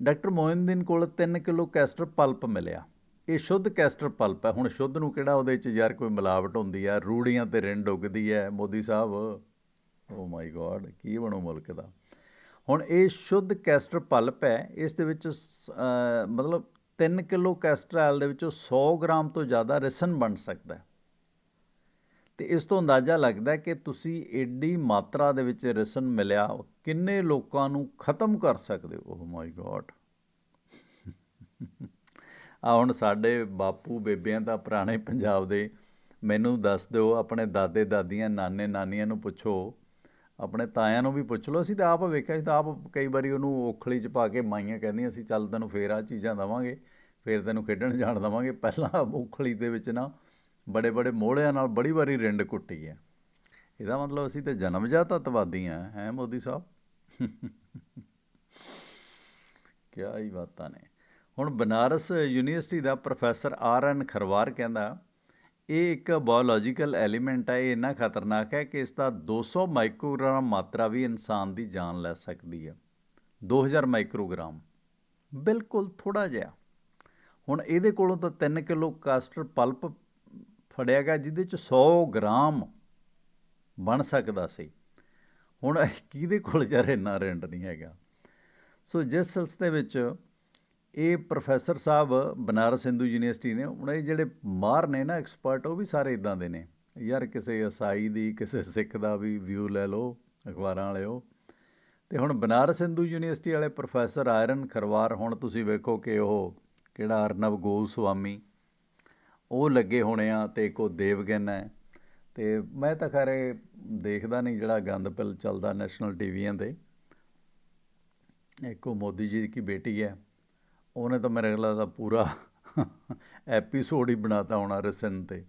ਡਾਕਟਰ ਮੋਇਨਦੀਨ ਕੋਲ 3 ਕਿਲੋ ਕੈਸਟਰ ਪਲਪ ਮਿਲਿਆ। ਇਹ ਸ਼ੁੱਧ ਕੈਸਟਰ ਪਲਪ ਹੈ। ਹੁਣ ਸ਼ੁੱਧ ਨੂੰ ਕਿਹੜਾ ਉਹਦੇ ਚ ਯਾਰ ਕੋਈ ਮਿਲਾਵਟ ਹੁੰਦੀ ਆ? ਰੂੜੀਆਂ ਤੇ ਰਿੰਡ ਉੱਗਦੀ ਹੈ ਮੋਦੀ ਸਾਹਿਬ। ਓ ਮਾਈ ਗੋਡ ਕੀ ਬਣੂ ਮੁਲਕ ਦਾ? ਹੁਣ ਇਹ ਸ਼ੁੱਧ ਕੈਸਟਰ ਪਲਪ ਹੈ। ਇਸ ਦੇ ਵਿੱਚ ਮਤਲਬ 3 ਕਿਲੋ ਕੈਸਟਰੋਲ ਦੇ ਵਿੱਚੋਂ 100 ਗ੍ਰਾਮ ਤੋਂ ਜ਼ਿਆਦਾ ਰਿਸਨ ਬਣ ਸਕਦਾ ਹੈ। ਤੇ ਇਸ ਤੋਂ ਅੰਦਾਜ਼ਾ ਲੱਗਦਾ ਕਿ ਤੁਸੀਂ ਐਡੀ ਮਾਤਰਾ ਦੇ ਵਿੱਚ ਰਿਸਨ ਮਿਲਿਆ, ਕਿੰਨੇ ਲੋਕਾਂ ਨੂੰ ਖਤਮ ਕਰ ਸਕਦੇ ਹੋ? ਓ ਮਾਈ ਗੋਡ ਆ ਹੁਣ ਸਾਡੇ ਬਾਪੂ ਬੇਬਿਆਂ ਦਾ ਪੁਰਾਣੇ ਪੰਜਾਬ ਦੇ, ਮੈਨੂੰ ਦੱਸ ਦਿਓ, ਆਪਣੇ ਦਾਦੇ ਦਾਦੀਆਂ, ਨਾਨੇ ਨਾਨੀਆਂ ਨੂੰ ਪੁੱਛੋ, ਆਪਣੇ ਤਾਇਆਂ ਨੂੰ ਵੀ ਪੁੱਛ ਲਓ। ਅਸੀਂ ਤਾਂ ਆਪ ਵੇਖਿਆ ਸੀ ਤਾਂ ਆਪ ਕਈ ਵਾਰੀ ਉਹਨੂੰ ਔਖਲੀ 'ਚ ਪਾ ਕੇ ਮਾਈਆਂ ਕਹਿੰਦੀਆਂ ਸੀ, ਚੱਲ ਤੈਨੂੰ ਫੇਰ ਆ ਚੀਜ਼ਾਂ ਦਵਾਂਗੇ, ਫੇਰ ਤੈਨੂੰ ਖੇਡਣ ਜਾਣ ਦਵਾਂਗੇ। ਪਹਿਲਾਂ ਔਖਲੀ ਦੇ ਵਿੱਚ ਨਾ ਬੜੇ ਬੜੇ ਮੋਹੜਿਆਂ ਨਾਲ ਬੜੀ ਵਾਰੀ ਰਿੰਡ ਕੁੱਟੀ ਹੈ। ਇਹਦਾ ਮਤਲਬ ਅਸੀਂ ਤੇ ਜਨਮਜਾਤ ਅਤਵਾਦੀ ਆ ਹੈ ਮੋਦੀ ਸਾਹਿਬ? ਕਿਆ ਹੀ ਬਾਤਾਂ ਨੇ। ਹੁਣ ਬਨਾਰਸ ਯੂਨੀਵਰਸਿਟੀ ਦਾ ਪ੍ਰੋਫੈਸਰ ਆਰ ਐਨ ਖਰਵਾਰ ਕਹਿੰਦਾ, ਇਹ ਇੱਕ ਬਾਇਓਲੋਜੀਕਲ ਐਲੀਮੈਂਟ ਹੈ, ਇਹ ਇੰਨਾ ਖਤਰਨਾਕ ਹੈ ਕਿ ਇਸ ਦਾ 200 ਮਾਈਕਰੋਗ੍ਰਾਮ ਮਾਤਰਾ ਵੀ ਇਨਸਾਨ ਦੀ ਜਾਨ ਲੈ ਸਕਦੀ ਹੈ। 2000 ਮਾਈਕਰੋਗ੍ਰਾਮ। ਬਿਲਕੁਲ ਥੋੜਾ ਜਿਹਾ। ਹੁਣ ਇਹਦੇ ਕੋਲੋਂ ਤਾਂ 3 ਕਿਲੋ ਕਾਸਟਰ ਪਲਪ ਫੜਿਆ ਗਿਆ, ਜਿਹਦੇ ਚ 100 ਗ੍ਰਾਮ ਬਣ ਸਕਦਾ ਸੀ। ਹੁਣ ਕਿਹਦੇ ਕੋਲ ਯਾਰ ਇੰਨਾ ਰੈਂਡ ਨਹੀਂ ਹੈਗਾ। ਸੋ ਜਿਸ ਸਿਲਸਿਲੇ ਵਿੱਚ ਇਹ ਪ੍ਰੋਫੈਸਰ ਸਾਹਿਬ ਬਨਾਰਸ ਹਿੰਦੂ ਯੂਨੀਵਰਸਿਟੀ ਨੇ, ਹੁਣ ਇਹ ਜਿਹੜੇ ਮਾਰ ਨੇ ਨਾ ਐਕਸਪਰਟ ਉਹ ਵੀ ਸਾਰੇ ਇਦਾਂ ਦੇ ਨੇ। ਯਾਰ ਕਿਸੇ ਈਸਾਈ ਦੀ, ਕਿਸੇ ਸਿੱਖ ਦਾ ਵੀ ਵਿਊ ਲੈ ਲਓ, ਅਖਬਾਰਾਂ ਵਾਲਿਓ। ਤੇ ਹੁਣ ਬਨਾਰਸ ਹਿੰਦੂ ਯੂਨੀਵਰਸਿਟੀ ਵਾਲੇ ਪ੍ਰੋਫੈਸਰ ਆਇਰਨ ਖਰਵਾਰ, ਹੁਣ ਤੁਸੀਂ ਵੇਖੋ ਕਿ ਉਹ ਕਿਹੜਾ ਅਰਨਬ ਗੋਸਵਾਮੀ ਉਹ ਲੱਗੇ ਹੋਣੇ ਆ ਤੇ ਇੱਕ ਉਹ ਦੇਵਗਨ ਹੈ। ਤੇ ਮੈਂ ਤਾਂ ਖਰੇ ਦੇਖਦਾ ਨਹੀਂ ਜਿਹੜਾ ਗੰਦ ਪਿਲ ਚੱਲਦਾ ਨੈਸ਼ਨਲ ਟੀਵੀਆਂ ਤੇ। ਇੱਕ ਉਹ ਮੋਦੀ ਜੀ ਦੀ ਬੇਟੀ ਹੈ। ਉਹਨੇ ਤਾਂ ਮੇਰੇ ਖਿਆਲ ਦਾ ਪੂਰਾ ਐਪੀਸੋਡ ਹੀ ਬਣਾਤਾ ਹੋਣਾ ਰਸਨ ਤੇ।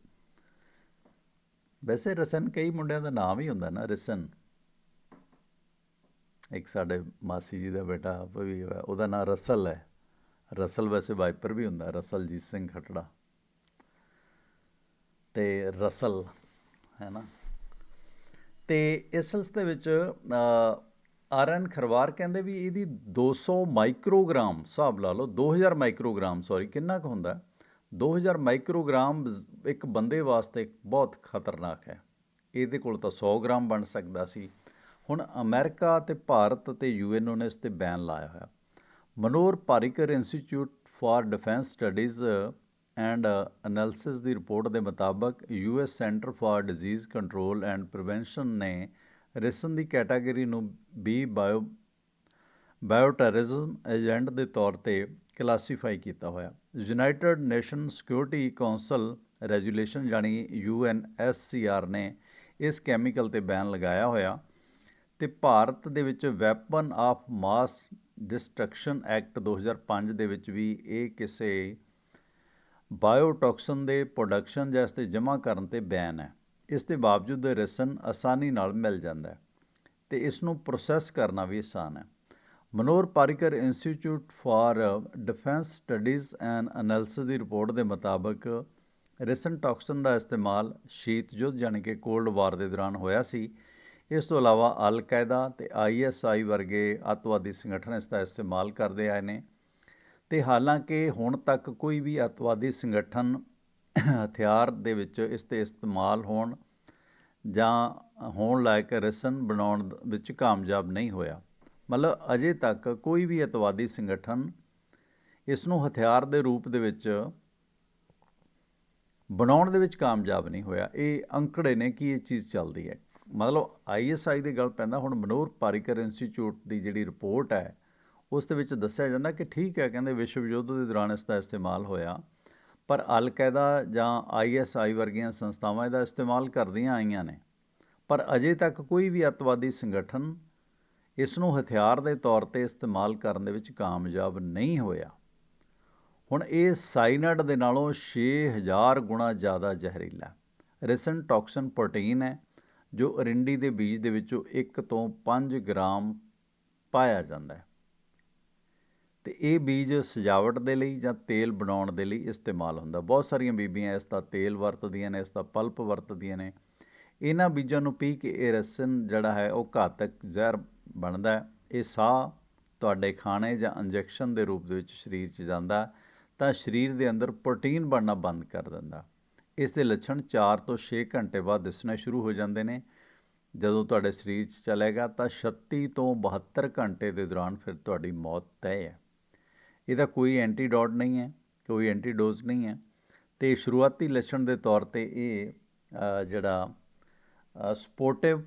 ਵੈਸੇ ਰਸਨ ਕਈ ਮੁੰਡਿਆਂ ਦਾ ਨਾਮ ਹੀ ਹੁੰਦਾ ਨਾ, ਰਸਨ। ਇੱਕ ਸਾਡੇ ਮਾਸੀ ਜੀ ਦਾ ਬੇਟਾ ਵੀ ਉਹਦਾ ਨਾਮ ਰਸਲ ਹੈ। ਰਸਲ ਵੈਸੇ ਵਾਈਪਰ ਵੀ ਹੁੰਦਾ, ਰਸਲਜੀਤ ਸਿੰਘ ਖਟੜਾ। ਤੇ ਰਸਲ, ਹੈ ਨਾ? ਤੇ ਇਸ ਦੇ ਵਿੱਚ ਆਰ ਐਨ ਖਰਵਾਰ ਕਹਿੰਦੇ ਵੀ ਇਹਦੀ 200 ਮਾਈਕਰੋਗ੍ਰਾਮ, ਹਿਸਾਬ ਲਾ ਲਓ 2000 ਮਾਈਕਰੋਗ੍ਰਾਮ ਸੌਰੀ ਕਿੰਨਾ ਕੁ ਹੁੰਦਾ? 2000 ਮਾਈਕਰੋਗ੍ਰਾਮ ਇੱਕ ਬੰਦੇ ਵਾਸਤੇ ਬਹੁਤ ਖਤਰਨਾਕ ਹੈ। ਇਹਦੇ ਕੋਲ ਤਾਂ 100 ਗ੍ਰਾਮ ਬਣ ਸਕਦਾ ਸੀ। ਹੁਣ ਅਮਰੀਕਾ ਤੇ ਭਾਰਤ ਤੇ ਯੂਐਨਓ ਨੇ ਇਸ ਤੇ ਬੈਨ ਲਾਇਆ ਹੋਇਆ। Manohar Parrikar institute for defence studies and analysis the report ਦੇ ਮੁਤਾਬਕ US centre for disease control and prevention ਨੇ ਰਿਸਨ ਦੀ ਕੈਟਾਗਰੀ ਨੂੰ ਬੀ ਬਾਇਓ, ਬਾਇਓਟੈਰਰਿਜ਼ਮ ਏਜੰਟ ਦੇ ਤੌਰ ਤੇ ਕਲਾਸੀਫਾਈ ਕੀਤਾ ਹੋਇਆ। United nation security council resolution ਜਾਨੀ ਯੂਐਨਐਸਸੀਆਰ ਨੇ ਇਸ ਕੈਮੀਕਲ ਤੇ ਬੈਨ ਲਗਾਇਆ ਹੋਇਆ ਤੇ ਭਾਰਤ ਦੇ ਵਿੱਚ weapon of mass destruction act 2005 ਦੇ ਵਿੱਚ ਵੀ ਇਹ ਕਿਸੇ ਬਾਇਓਟੌਕਸਿਨ ਦੇ ਪ੍ਰੋਡਕਸ਼ਨ ਜਾਂ ਇਸ ਤੇ ਜਮ੍ਹਾਂ ਕਰਨ ਤੇ ਬੈਨ ਹੈ। ਇਸ ਦੇ ਬਾਵਜੂਦ ਰਸਨ ਆਸਾਨੀ ਨਾਲ ਮਿਲ ਜਾਂਦਾ ਹੈ ਤੇ ਇਸ ਨੂੰ ਪ੍ਰੋਸੈਸ ਕਰਨਾ ਵੀ ਆਸਾਨ ਹੈ। Manohar Parrikar institute for defence studies and analysis the report ਦੇ ਮੁਤਾਬਕ ਰੈਸਨ ਟੌਕਸਿਨ ਦਾ ਇਸਤੇਮਾਲ ਸ਼ੀਤ ਯੁੱਧ ਯਾਨੀ ਕਿ ਕੋਲਡ ਵਾਰ ਦੇ ਦੌਰਾਨ ਹੋਇਆ ਸੀ। ਇਸ ਤੋਂ ਇਲਾਵਾ ਅਲ ਕਾਇਦਾ ਤੇ ਆਈਐਸਆਈ ਵਰਗੇ ਅੱਤਵਾਦੀ ਸੰਗਠਨ ਇਸ ਦਾ ਇਸਤੇਮਾਲ ਕਰਦੇ ਆਏ ਨੇ। ਤੇ ਹਾਲਾਂਕਿ ਹੁਣ ਤੱਕ ਕੋਈ ਵੀ ਅੱਤਵਾਦੀ ਸੰਗਠਨ ਹਥਿਆਰ ਦੇ ਵਿੱਚ ਇਸ ਤੇ ਇਸਤੇਮਾਲ ਹੋਣ ਜਾਂ ਹੋਣ ਲਾਇਕ ਰਸਨ ਬਣਾਉਣ ਵਿੱਚ ਕਾਮਯਾਬ ਨਹੀਂ ਹੋਇਆ। ਮਤਲਬ ਅਜੇ ਤੱਕ ਕੋਈ ਵੀ ਅੱਤਵਾਦੀ ਸੰਗਠਨ ਇਸ ਨੂੰ ਹਥਿਆਰ ਦੇ ਰੂਪ ਦੇ ਵਿੱਚ ਬਣਾਉਣ ਦੇ ਵਿੱਚ ਕਾਮਯਾਬ ਨਹੀਂ ਹੋਇਆ। ਇਹ ਅੰਕੜੇ ਨੇ ਕਿ ਇਹ ਚੀਜ਼ ਚੱਲਦੀ ਹੈ। ਮਤਲਬ ਆਈਐਸਆਈ ਦੇ ਗੱਲ ਪੈਂਦਾ, ਹੁਣ ਮਨੋਹਰ ਪਾਰਿਕਰ ਇੰਸਟੀਚਿਊਟ ਦੀ ਜਿਹੜੀ ਰਿਪੋਰਟ ਹੈ ਉਸ ਦੇ ਵਿੱਚ ਦੱਸਿਆ ਜਾਂਦਾ ਕਿ ਠੀਕ ਹੈ, ਕਹਿੰਦੇ ਵਿਸ਼ਵ ਯੁੱਧ ਦੇ ਦੌਰਾਨ ਇਸ ਦਾ ਇਸਤੇਮਾਲ ਹੋਇਆ। ਪਰ ਅਲ ਕਾਇਦਾ ਜਾਂ ਆਈਐਸਆਈ ਵਰਗੀਆਂ ਸੰਸਥਾਵਾਂ ਇਹਦਾ ਇਸਤੇਮਾਲ ਕਰਦੀਆਂ ਆਈਆਂ ਨੇ। ਪਰ ਅਜੇ ਤੱਕ ਕੋਈ ਵੀ ਅੱਤਵਾਦੀ ਸੰਗਠਨ ਇਸ ਨੂੰ ਹਥਿਆਰ ਦੇ ਤੌਰ ਤੇ ਇਸਤੇਮਾਲ ਕਰਨ ਦੇ ਵਿੱਚ ਕਾਮਯਾਬ ਨਹੀਂ ਹੋਇਆ। ਹੁਣ ਇਹ ਸਾਈਨਡ ਦੇ ਨਾਲੋਂ 6000 ਗੁਣਾ ਜ਼ਿਆਦਾ ਜ਼ਹਿਰੀਲਾ ਰਿਸਨ ਰੈਸਨ ਪ੍ਰੋਟੀਨ ਹੈ, ਜੋ ਅਰਿੰਡੀ ਦੇ ਬੀਜ ਦੇ ਵਿੱਚੋਂ 1 ਤੋਂ 5 ਗ੍ਰਾਮ ਪਾਇਆ ਜਾਂਦਾ ਹੈ। ਅਤੇ ਇਹ ਬੀਜ ਸਜਾਵਟ ਦੇ ਲਈ ਜਾਂ ਤੇਲ ਬਣਾਉਣ ਦੇ ਲਈ ਇਸਤੇਮਾਲ ਹੁੰਦਾ। ਬਹੁਤ ਸਾਰੀਆਂ ਬੀਬੀਆਂ ਇਸ ਦਾ ਤੇਲ ਵਰਤਦੀਆਂ ਨੇ, ਇਸ ਦਾ ਪਲਪ ਵਰਤਦੀਆਂ ਨੇ। ਇਹਨਾਂ ਬੀਜਾਂ ਨੂੰ ਪੀ ਕੇ ਇਹ ਰਸਨ ਜਿਹੜਾ ਹੈ ਉਹ ਘਾਤਕ ਜ਼ਹਿਰ ਬਣਦਾ ਇਹ ਸਾਹ ਤੁਹਾਡੇ ਖਾਣੇ ਜਾਂ ਇੰਜੈਕਸ਼ਨ ਦੇ ਰੂਪ ਦੇ ਵਿੱਚ ਸਰੀਰ 'ਚ ਜਾਂਦਾ ਤਾਂ ਸਰੀਰ ਦੇ ਅੰਦਰ ਪ੍ਰੋਟੀਨ ਬਣਨਾ ਬੰਦ ਕਰ ਦਿੰਦਾ ਇਸ ਦੇ ਲੱਛਣ 4 ਤੋਂ 6 ਘੰਟੇ ਬਾਅਦ ਦਿਸਣੇ ਸ਼ੁਰੂ ਹੋ ਜਾਂਦੇ ਨੇ। ਜਦੋਂ ਤੁਹਾਡੇ ਸਰੀਰ 'ਚ ਚਲੇਗਾ ਤਾਂ 36 ਤੋਂ 72 ਘੰਟੇ ਦੇ ਦੌਰਾਨ ਫਿਰ ਤੁਹਾਡੀ ਮੌਤ ਤੈਅ ਹੈ। ਇਹਦਾ ਕੋਈ ਐਂਟੀਡੋਟ ਨਹੀਂ ਹੈ, ਕੋਈ ਐਂਟੀਡੋਜ਼ ਨਹੀਂ ਹੈ। ਤੇ ਸ਼ੁਰੂਆਤੀ ਲੱਛਣ ਦੇ ਤੌਰ ਤੇ ਇਹ ਜਿਹੜਾ ਸਪੋਰਟਿਵ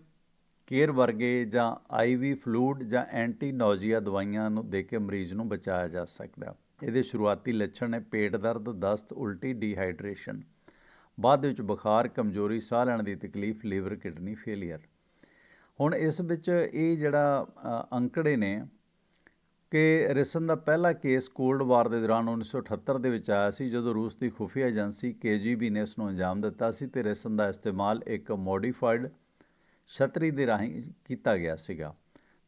ਕੇਅਰ ਵਰਗੇ ਜਾਂ ਆਈਵੀ ਫਲੂਡ ਜਾਂ ਐਂਟੀ ਨੌਜ਼ੀਆ ਦਵਾਈਆਂ ਨੂੰ ਦੇ ਕੇ ਮਰੀਜ਼ ਨੂੰ ਬਚਾਇਆ ਜਾ ਸਕਦਾ। ਇਹਦੇ ਸ਼ੁਰੂਆਤੀ ਲੱਛਣ ਨੇ ਪੇਟ ਦਰਦ, ਦਸਤ, ਉਲਟੀ ਡੀਹਾਈਡਰੇਸ਼ਨ ਬਾਅਦ ਵਿੱਚ ਬੁਖਾਰ, ਕਮਜ਼ੋਰੀ, ਸਾਹ ਲੈਣ ਦੀ ਤਕਲੀਫ, ਲੀਵਰ, ਕਿਡਨੀ ਫੇਲੀਅਰ ਹੁਣ ਇਸ ਵਿੱਚ ਇਹ ਜਿਹੜਾ ਅੰਕੜੇ ਨੇ ਕਿ ਰਿਸਨ ਦਾ ਪਹਿਲਾ ਕੇਸ ਕੋਲਡ ਵਾਰ ਦੇ ਦੌਰਾਨ 1978 ਦੇ ਵਿੱਚ ਆਇਆ ਸੀ, ਜਦੋਂ ਰੂਸ ਦੀ ਖੁਫੀਆ ਏਜੰਸੀ ਕੇਜੀਬੀ ਨੇ ਇਸ ਨੂੰ ਅੰਜਾਮ ਦਿੱਤਾ ਸੀ ਤੇ ਰਿਸਨ ਦਾ ਇਸਤੇਮਾਲ ਇੱਕ ਮੋਡੀਫਾਈਡ ਛਤਰੀ ਦੇ ਰਾਹੀਂ ਕੀਤਾ ਗਿਆ ਸੀਗਾ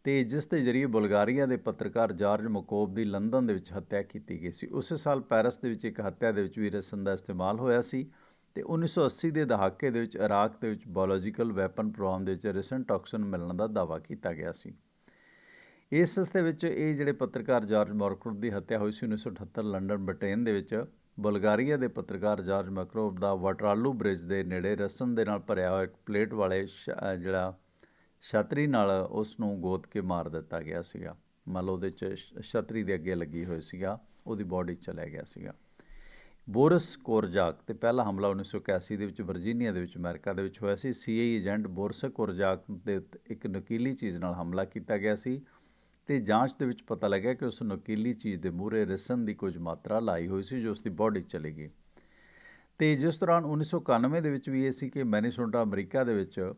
ਤੇ ਜਿਸ ਦੇ ਜ਼ਰੀਏ ਬੁਲਗਾਰੀਆ ਦੇ ਪੱਤਰਕਾਰ ਜਾਰਜ ਮਕੋਬ ਦੀ ਲੰਡਨ ਦੇ ਵਿੱਚ ਹੱਤਿਆ ਕੀਤੀ ਗਈ ਸੀ। ਉਸੇ ਸਾਲ ਪੈਰਿਸ ਦੇ ਵਿੱਚ ਇੱਕ ਹੱਤਿਆ ਦੇ ਵਿੱਚ ਵੀ ਰਸਨ ਦਾ ਇਸਤੇਮਾਲ ਹੋਇਆ ਸੀ ਤੇ 1980 ਦੇ ਦਹਾਕੇ ਦੇ ਵਿੱਚ ਇਰਾਕ ਦੇ ਵਿੱਚ ਬਾਇਓਲੋਜੀਕਲ ਵੈਪਨ ਪ੍ਰੋਗਰਾਮ ਦੇ ਵਿੱਚ ਰਸਨ ਟੌਕਸਿਨ ਮਿਲਣ ਦਾ ਦਾਅਵਾ ਕੀਤਾ ਗਿਆ ਸੀ। ਇਸ ਦੇ ਵਿੱਚ ਇਹ ਜਿਹੜੇ ਪੱਤਰਕਾਰ ਜਾਰਜ ਮਾਰਕਰੋਵ ਦੀ ਹੱਤਿਆ ਹੋਈ ਸੀ 1978 ਲੰਡਨ, ਬ੍ਰਿਟੇਨ ਦੇ ਵਿੱਚ, ਬਲਗਾਰੀਆ ਦੇ ਪੱਤਰਕਾਰ ਜਾਰਜ ਮਾਰਕਰੋਵ ਦਾ ਵਾਟਰਾਲੂ ਬ੍ਰਿਜ ਦੇ ਨੇੜੇ ਰਸਨ ਦੇ ਨਾਲ ਭਰਿਆ ਹੋਇਆ ਇੱਕ ਪਲੇਟ ਵਾਲੇ ਸ਼- ਜਿਹੜਾ ਛਤਰੀ ਨਾਲ ਉਸ ਨੂੰ ਗੋਦ ਕੇ ਮਾਰ ਦਿੱਤਾ ਗਿਆ ਸੀਗਾ। ਮੰਨ ਲਓ ਉਹਦੇ ਚ ਸ਼- ਛਤਰੀ ਦੇ ਅੱਗੇ ਲੱਗੀ ਹੋਈ ਸੀਗਾ, ਉਹਦੀ ਬਾਡੀ ਚਲਾ ਗਿਆ ਸੀਗਾ। ਬੋਰਸ ਕੋਰਜਾਕ ਤੇ ਪਹਿਲਾ ਹਮਲਾ 1981 ਦੇ ਵਿੱਚ ਵਰਜੀਨੀਆ ਦੇ ਵਿੱਚ, ਅਮਰੀਕਾ ਦੇ ਵਿੱਚ ਹੋਇਆ ਸੀ। ਸੀਆਈ ਏਜੰਟ ਬੋਰਸ ਕੋਰਜਾਕ ਦੇ ਉੱਤੇ ਇੱਕ ਨਕੀਲੀ ਚੀਜ਼ ਨਾਲ ਹਮਲਾ ਕੀਤਾ ਗਿਆ ਸੀ। ਤੇ ਜਾਂਚ ਦੇ ਵਿੱਚ ਪਤਾ ਲੱਗਿਆ ਕਿ ਉਸ ਨਕੀਲੀ ਚੀਜ਼ ਦੇ ਮੂਹਰੇ ਰਸਨ ਦੀ ਕੁਝ ਮਾਤਰਾ ਲਾਈ ਹੋਈ ਸੀ, ਜੋ ਉਸ ਦੀ ਬਾਡੀ ਚਲੀ ਗਈ। ਤੇ ਜਿਸ ਦੌਰਾਨ 1991 ਦੇ ਵਿੱਚ ਵੀ ਇਹ ਸੀ ਕਿ ਮੈਨੀਸੋਟਾ, ਅਮਰੀਕਾ ਦੇ ਵਿੱਚ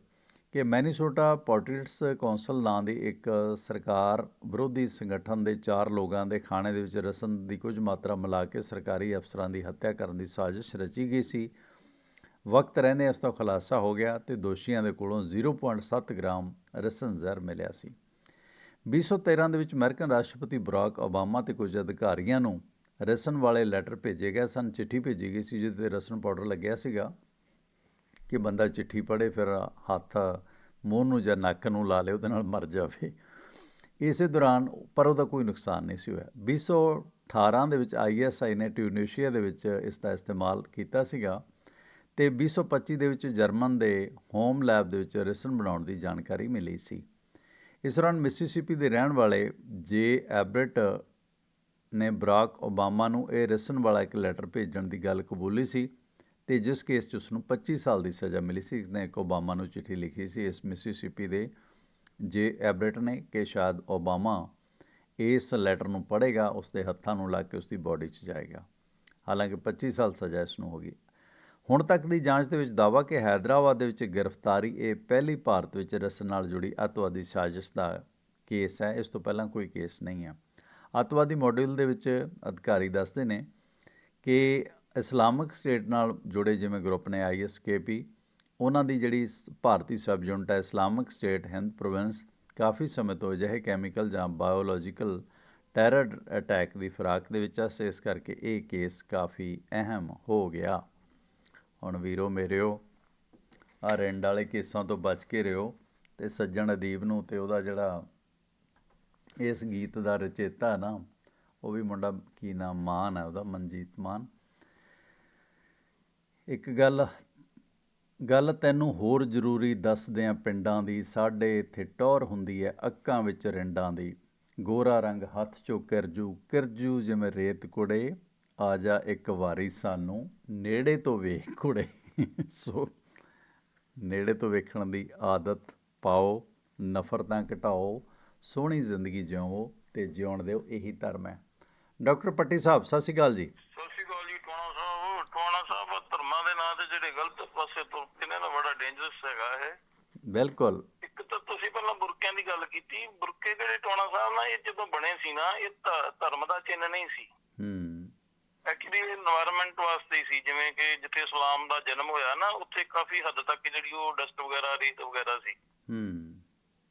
ਕਿ ਮੈਨੀਸੋਟਾ ਪੋਲਿਟਿਕਸ ਕੌਂਸਲ ਨਾਂ ਦੀ ਇੱਕ ਸਰਕਾਰ ਵਿਰੋਧੀ ਸੰਗਠਨ ਦੇ ਚਾਰ ਲੋਕਾਂ ਦੇ ਖਾਣੇ ਦੇ ਵਿੱਚ ਰਸਨ ਦੀ ਕੁਝ ਮਾਤਰਾ ਮਿਲਾ ਕੇ ਸਰਕਾਰੀ ਅਫਸਰਾਂ ਦੀ ਹੱਤਿਆ ਕਰਨ ਦੀ ਸਾਜ਼ਿਸ਼ ਰਚੀ ਗਈ ਸੀ। ਵਕਤ ਰਹਿੰਦੇ ਇਸ ਤੋਂ ਖੁਲਾਸਾ ਹੋ ਗਿਆ ਤੇ ਦੋਸ਼ੀਆਂ ਦੇ ਕੋਲੋਂ 0.7 ਗ੍ਰਾਮ ਰਸਨ ਜ਼ਹਿਰ ਮਿਲਿਆ ਸੀ। 2013 ਦੇ ਵਿੱਚ ਅਮਰੀਕਨ ਰਾਸ਼ਟਰਪਤੀ ਬਰਾਕ ਓਬਾਮਾ ਤੇ ਕੁਝ ਅਧਿਕਾਰੀਆਂ ਨੂੰ ਰਸਨ ਵਾਲੇ ਲੈਟਰ ਭੇਜੇ ਗਏ ਸਨ, ਚਿੱਠੀ ਭੇਜੀ ਗਈ ਸੀ ਜਿਹਦੇ ਤੇ ਰਸਨ ਪਾਊਡਰ ਲੱਗਿਆ ਸੀਗਾ ਕਿ ਬੰਦਾ ਚਿੱਠੀ ਪੜ੍ਹੇ, ਫਿਰ ਹੱਥ ਮੂੰਹ ਨੂੰ ਜਾਂ ਨੱਕ ਨੂੰ ਲਾ ਲੇ, ਉਹਦੇ ਨਾਲ ਮਰ ਜਾਵੇ। ਇਸੇ ਦੌਰਾਨ ਪਰ ਉਹਦਾ ਕੋਈ ਨੁਕਸਾਨ ਨਹੀਂ ਸੀ ਹੋਇਆ। 2018 ਦੇ ਵਿੱਚ ਆਈਐਸਆਈ ਨੇ ਟਿਊਨੀਸ਼ੀਆ ਦੇ ਵਿੱਚ ਇਸ ਦਾ ਇਸਤੇਮਾਲ ਕੀਤਾ ਸੀਗਾ ਤੇ 2025 ਦੇ ਵਿੱਚ ਜਰਮਨ ਦੇ ਹੋਮ ਲੈਬ ਦੇ ਵਿੱਚ ਰਿਸਨ ਬਣਾਉਣ ਦੀ ਜਾਣਕਾਰੀ ਮਿਲੀ ਸੀ। ਇਸ ਦੌਰਾਨ ਮਿਸਿਸਿਪੀ ਦੇ ਰਹਿਣ ਵਾਲੇ ਜੇ ਐਬਰਟ ਨੇ ਬਰਾਕ ਓਬਾਮਾ ਨੂੰ ਇਹ ਰਿਸਨ ਵਾਲਾ ਇੱਕ ਲੈਟਰ ਭੇਜਣ ਦੀ ਗੱਲ ਕਬੂਲੀ ਸੀ ਤੇ ਜਿਸ ਕੇਸ 'ਚ ਉਸ ਨੂੰ 25 ਸਾਲ ਦੀ ਸਜ਼ਾ ਮਿਲੀ ਸੀ ਇਸਨੇ ਇੱਕ ਓਬਾਮਾ ਨੂੰ ਚਿੱਠੀ ਲਿਖੀ ਸੀ। ਇਸ ਮਿਸਿਸਿਪੀ ਦੇ ਜੇ ਐਬਰਟ ਨੇ ਕਿ ਸ਼ਾਇਦ ਓਬਾਮਾ ਇਸ ਲੈਟਰ ਨੂੰ ਪੜ੍ਹੇਗਾ ਉਸ ਦੇ ਹੱਥਾਂ ਨੂੰ ਲਾ ਕੇ ਉਸ ਦੀ ਬਾਡੀ 'ਚ ਜਾਏਗਾ। ਹਾਲਾਂਕਿ 25 ਸਾਲ ਸਜ਼ਾ ਇਸ ਨੂੰ ਹੋ ਗਈ। ਹੁਣ ਤੱਕ ਦੀ ਜਾਂਚ ਦੇ ਵਿੱਚ ਦਾਵਾ ਕਿ ਹੈਦਰਾਬਾਦ ਦੇ ਵਿੱਚ ਗ੍ਰਿਫਤਾਰੀ ਇਹ ਪਹਿਲੀ ਭਾਰਤ ਵਿੱਚ ਰਸਨ ਨਾਲ ਜੁੜੀ ਅੱਤਵਾਦੀ ਸਾਜ਼ਿਸ਼ ਦਾ ਕੇਸ ਹੈ। ਇਸ ਤੋਂ ਪਹਿਲਾਂ ਕੋਈ ਕੇਸ ਨਹੀਂ ਹੈ। ਅੱਤਵਾਦੀ ਮਾਡਿਊਲ ਦੇ ਵਿੱਚ ਅਧਿਕਾਰੀ ਦੱਸਦੇ ਨੇ ਕਿ ਇਸਲਾਮਿਕ ਸਟੇਟ ਨਾਲ ਜੁੜੇ ਜਿਵੇਂ ਗਰੁੱਪ ਨੇ ਆਈਐਸਕੇਪੀ ਉਹਨਾਂ ਦੀ ਜਿਹੜੀ ਸ- ਭਾਰਤੀ ਸਬ ਯੂਨਿਟ ਹੈ, ਇਸਲਾਮਿਕ ਸਟੇਟ ਹਿੰਦ ਪ੍ਰੋਵਿੰਸ, ਕਾਫੀ ਸਮੇਂ ਤੋਂ ਅਜਿਹੇ ਕੈਮੀਕਲ ਜਾਂ ਬਾਇਓਲੋਜੀਕਲ ਟੈਰਰ ਅਟੈਕ ਦੀ ਫਰਾਕ ਦੇ ਵਿੱਚ ਆ। ਸੋ ਇਸ ਕਰਕੇ ਇਹ ਕੇਸ ਕਾਫੀ ਅਹਿਮ ਹੋ ਗਿਆ। ਹੁਣ ਵੀਰੋ ਮੇਰਿਓ ਆ ਰਿੰਡ ਵਾਲੇ ਕੇਸਾਂ ਤੋਂ ਬਚ ਕੇ ਰਿਓ ਤੇ ਸੱਜਣ ਅਦੀਬ ਨੂੰ ਤੇ ਉਹਦਾ ਜਿਹੜਾ ਇਸ ਗੀਤ ਦਾ ਰਚੇਤਾ ਨਾ, ਉਹ ਵੀ ਮੁੰਡਾ ਕੀ ਨਾਮ, ਮਾਨ ਹੈ ਉਹਦਾ, ਮਨਜੀਤ ਮਾਨ। ਇੱਕ ਗੱਲ ਗੱਲ ਤੈਨੂੰ ਹੋਰ ਜ਼ਰੂਰੀ ਦੱਸਦੇ ਆ ਪਿੰਡਾਂ ਦੀ, ਸਾਡੇ ਇੱਥੇ ਟੌਰ ਹੁੰਦੀ ਹੈ ਅੱਖਾਂ ਵਿੱਚ ਰਿੰਡਾਂ ਦੀ। ਗੋਰਾ ਰੰਗ ਹੱਥ ਚੋਂ ਕਿਰਜੂ ਕਿਰਜੂ ਜਿਵੇਂ ਰੇਤ ਕੁੜੇ ਆ ਜਾ ਇੱਕ ਵਾਰੀ ਸਾਨੂੰ ਨੇੜੇ ਤੋਂ ਵੇਖ ਕੁੜੇ ਸੋ ਨੇੜੇ ਤੋਂ ਵੇਖਣ ਦੀ ਆਦਤ ਪਾਓ ਨਫ਼ਰਤਾਂ ਘਟਾਓ ਸੋਹਣੀ ਜ਼ਿੰਦਗੀ ਜਿਉਓ ਤੇ ਜਿਉਣ ਦਿਓ ਇਹੀ ਧਰਮ ਹੈ। ਡਾਕਟਰ ਪੱਟੀ ਸਾਹਿਬ ਸਤਿ ਸ਼੍ਰੀ ਅਕਾਲ ਜੀ। ਸਤਿ ਸ਼੍ਰੀ ਅਕਾਲ ਜੀ ਟੋਣਾ ਸਾਹਿਬ ਟੋਣਾ ਸਾਹਿਬ ਧਰਮਾਂ ਦੇ ਨਾਂ ਤੇ ਜਿਹੜੇ ਗਲਤ ਪਾਸੇ ਤੁਰ ਪਏ ਨੇ ਨਾ ਬੜਾ ਡੇਂਜਰਸ ਹੈਗਾ ਇਹ। ਬਿਲਕੁਲ। ਇੱਕ ਤਾਂ ਤੁਸੀਂ ਪਹਿਲਾਂ ਬੁਰਕਿਆਂ ਦੀ ਗੱਲ ਕੀਤੀ ਬੁਰਕੇ ਜਿਹੜੇ ਟੋਣਾ ਸਾਹਿਬ ਨਾ ਇਹ ਜਦੋਂ ਬਣੇ ਸੀ ਨਾ ਇਹ ਧਰਮ ਦਾ ਚਿੰਨ੍ਹ ਨਹੀਂ ਸੀ। ਹੂੰ। ਐਕਚੁਅਲੀ এনवायरमेंट ਵਾਸਤੇ ਹੀ ਸੀ ਜਿਵੇਂ ਕਿ ਜਿੱਥੇ ਇਸਲਾਮ ਦਾ ਜਨਮ ਹੋਇਆ ਨਾ ਉੱਥੇ ਕਾਫੀ ਹੱਦ ਤੱਕ ਜਿਹੜੀ ਉਹ ਡਸਟ ਵਗੈਰਾ ਰੇਤ ਵਗੈਰਾ ਸੀ। ਹੂੰ।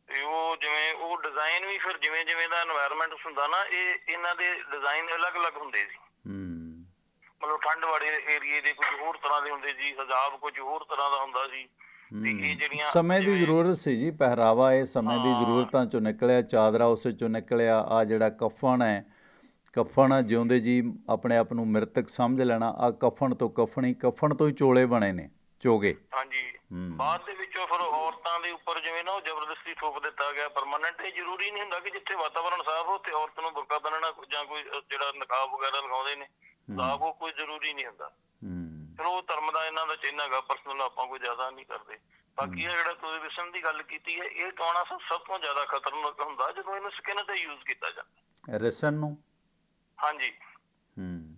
ਤੇ ਉਹ ਜਿਵੇਂ ਉਹ ਡਿਜ਼ਾਈਨ ਵੀ ਫਿਰ ਜਿਵੇਂ ਜਿਵੇਂ ਦਾ এনवायरमेंट ਹੁੰਦਾ ਨਾ ਇਹ ਇਹਨਾਂ ਦੇ ਡਿਜ਼ਾਈਨ ਅਲੱਗ-ਅਲੱਗ ਹੁੰਦੇ ਸੀ। ਹੂੰ। ਮਤਲਬ ਠੰਡ ਵਾਲੇ ਏਰੀਏ ਦੇ ਕੁਝ ਹੋਰ ਤਰ੍ਹਾਂ ਦੇ ਹੁੰਦੇ ਸੀ ਹਜ਼ਾਬ ਕੁਝ ਹੋਰ ਤਰ੍ਹਾਂ ਦਾ ਹੁੰਦਾ ਸੀ। ਸਮੇਂ ਦੀ ਜ਼ਰੂਰਤ ਸੀ ਜੀ ਪਹਿਰਾਵਾ ਇਹ ਸਮੇਂ ਦੀ ਜ਼ਰੂਰਤਾਂ ਚੋਂ ਨਿਕਲਿਆ ਚਾਦਰਾ ਉਸੇ ਚੋਂ ਨਿਕਲਿਆ ਆ ਜਿਹੜਾ ਕਫਨ ਹੈ ਕਫਨ ਜਿਉਂਦੇ ਜੀ ਆਪਣੇ ਆਪ ਨੂੰ ਮ੍ਰਿਤਕ ਸਮਝ ਲੈਣਾ ਆ ਕਫਨ ਤੋਂ ਕਫਣੀ ਕਫਨ ਤੋਂ ਹੀ ਚੋਲੇ ਬਣੇ ਨੇ ਚੋਗੇ। ਹਾਂਜੀ। ਬਾਅਦ ਦੇ ਵਿੱਚੋਂ ਫਿਰ ਔਰਤਾਂ ਦੇ ਉੱਪਰ ਜਿਵੇਂ ਨਾ ਉਹ ਜ਼ਬਰਦਸਤੀ ਥੋਪ ਦਿੱਤਾ ਗਿਆ ਪਰਮਾਨੈਂਟ ਇਹ ਜ਼ਰੂਰੀ ਨਹੀਂ ਹੁੰਦਾ ਕਿ ਜਿੱਥੇ ਵਾਤਾਵਰਣ ਸਾਫ਼ ਹੋ ਉੱਥੇ ਔਰਤ ਨੂੰ ਬੁਰਕਾ ਬੰਨਣਾ ਜਾਂ ਕੋਈ ਜਿਹੜਾ ਨਕਾਬ ਵਗੈਰਾ ਲਗਾਉਂਦੇ ਨੇ ਸਾਫ਼ ਉਹ ਕੋਈ ਜ਼ਰੂਰੀ ਨਹੀਂ ਹੁੰਦਾ। ਚਲੋ ਉਹ ਧਰਮ ਦਾ ਇਹਨਾਂ ਦਾ ਚਿੰਨ੍ਹ ਹੈਗਾ ਪਰਸਨਲ ਆਪਾਂ ਕੋਈ ਜ਼ਿਆਦਾ ਨਹੀਂ ਕਰਦੇ। ਬਾਕੀ ਇਹ ਜਿਹੜਾ ਤੁਸੀਂ ਵਿਸਨ ਦੀ ਗੱਲ ਕੀਤੀ ਹੈ ਇਹ ਸਭ ਸਭ ਤੋਂ ਜ਼ਿਆਦਾ ਖਤਰਨਾਕ ਹੁੰਦਾ ਜਦੋਂ ਇਹਨੂੰ ਸਕਿਨ ਤੇ ਯੂਜ਼ ਕੀਤਾ ਜਾਂਦਾ। ਰਿਸਨ ਨੂੰ? ਹਾਂਜੀ। ਹੂੰ।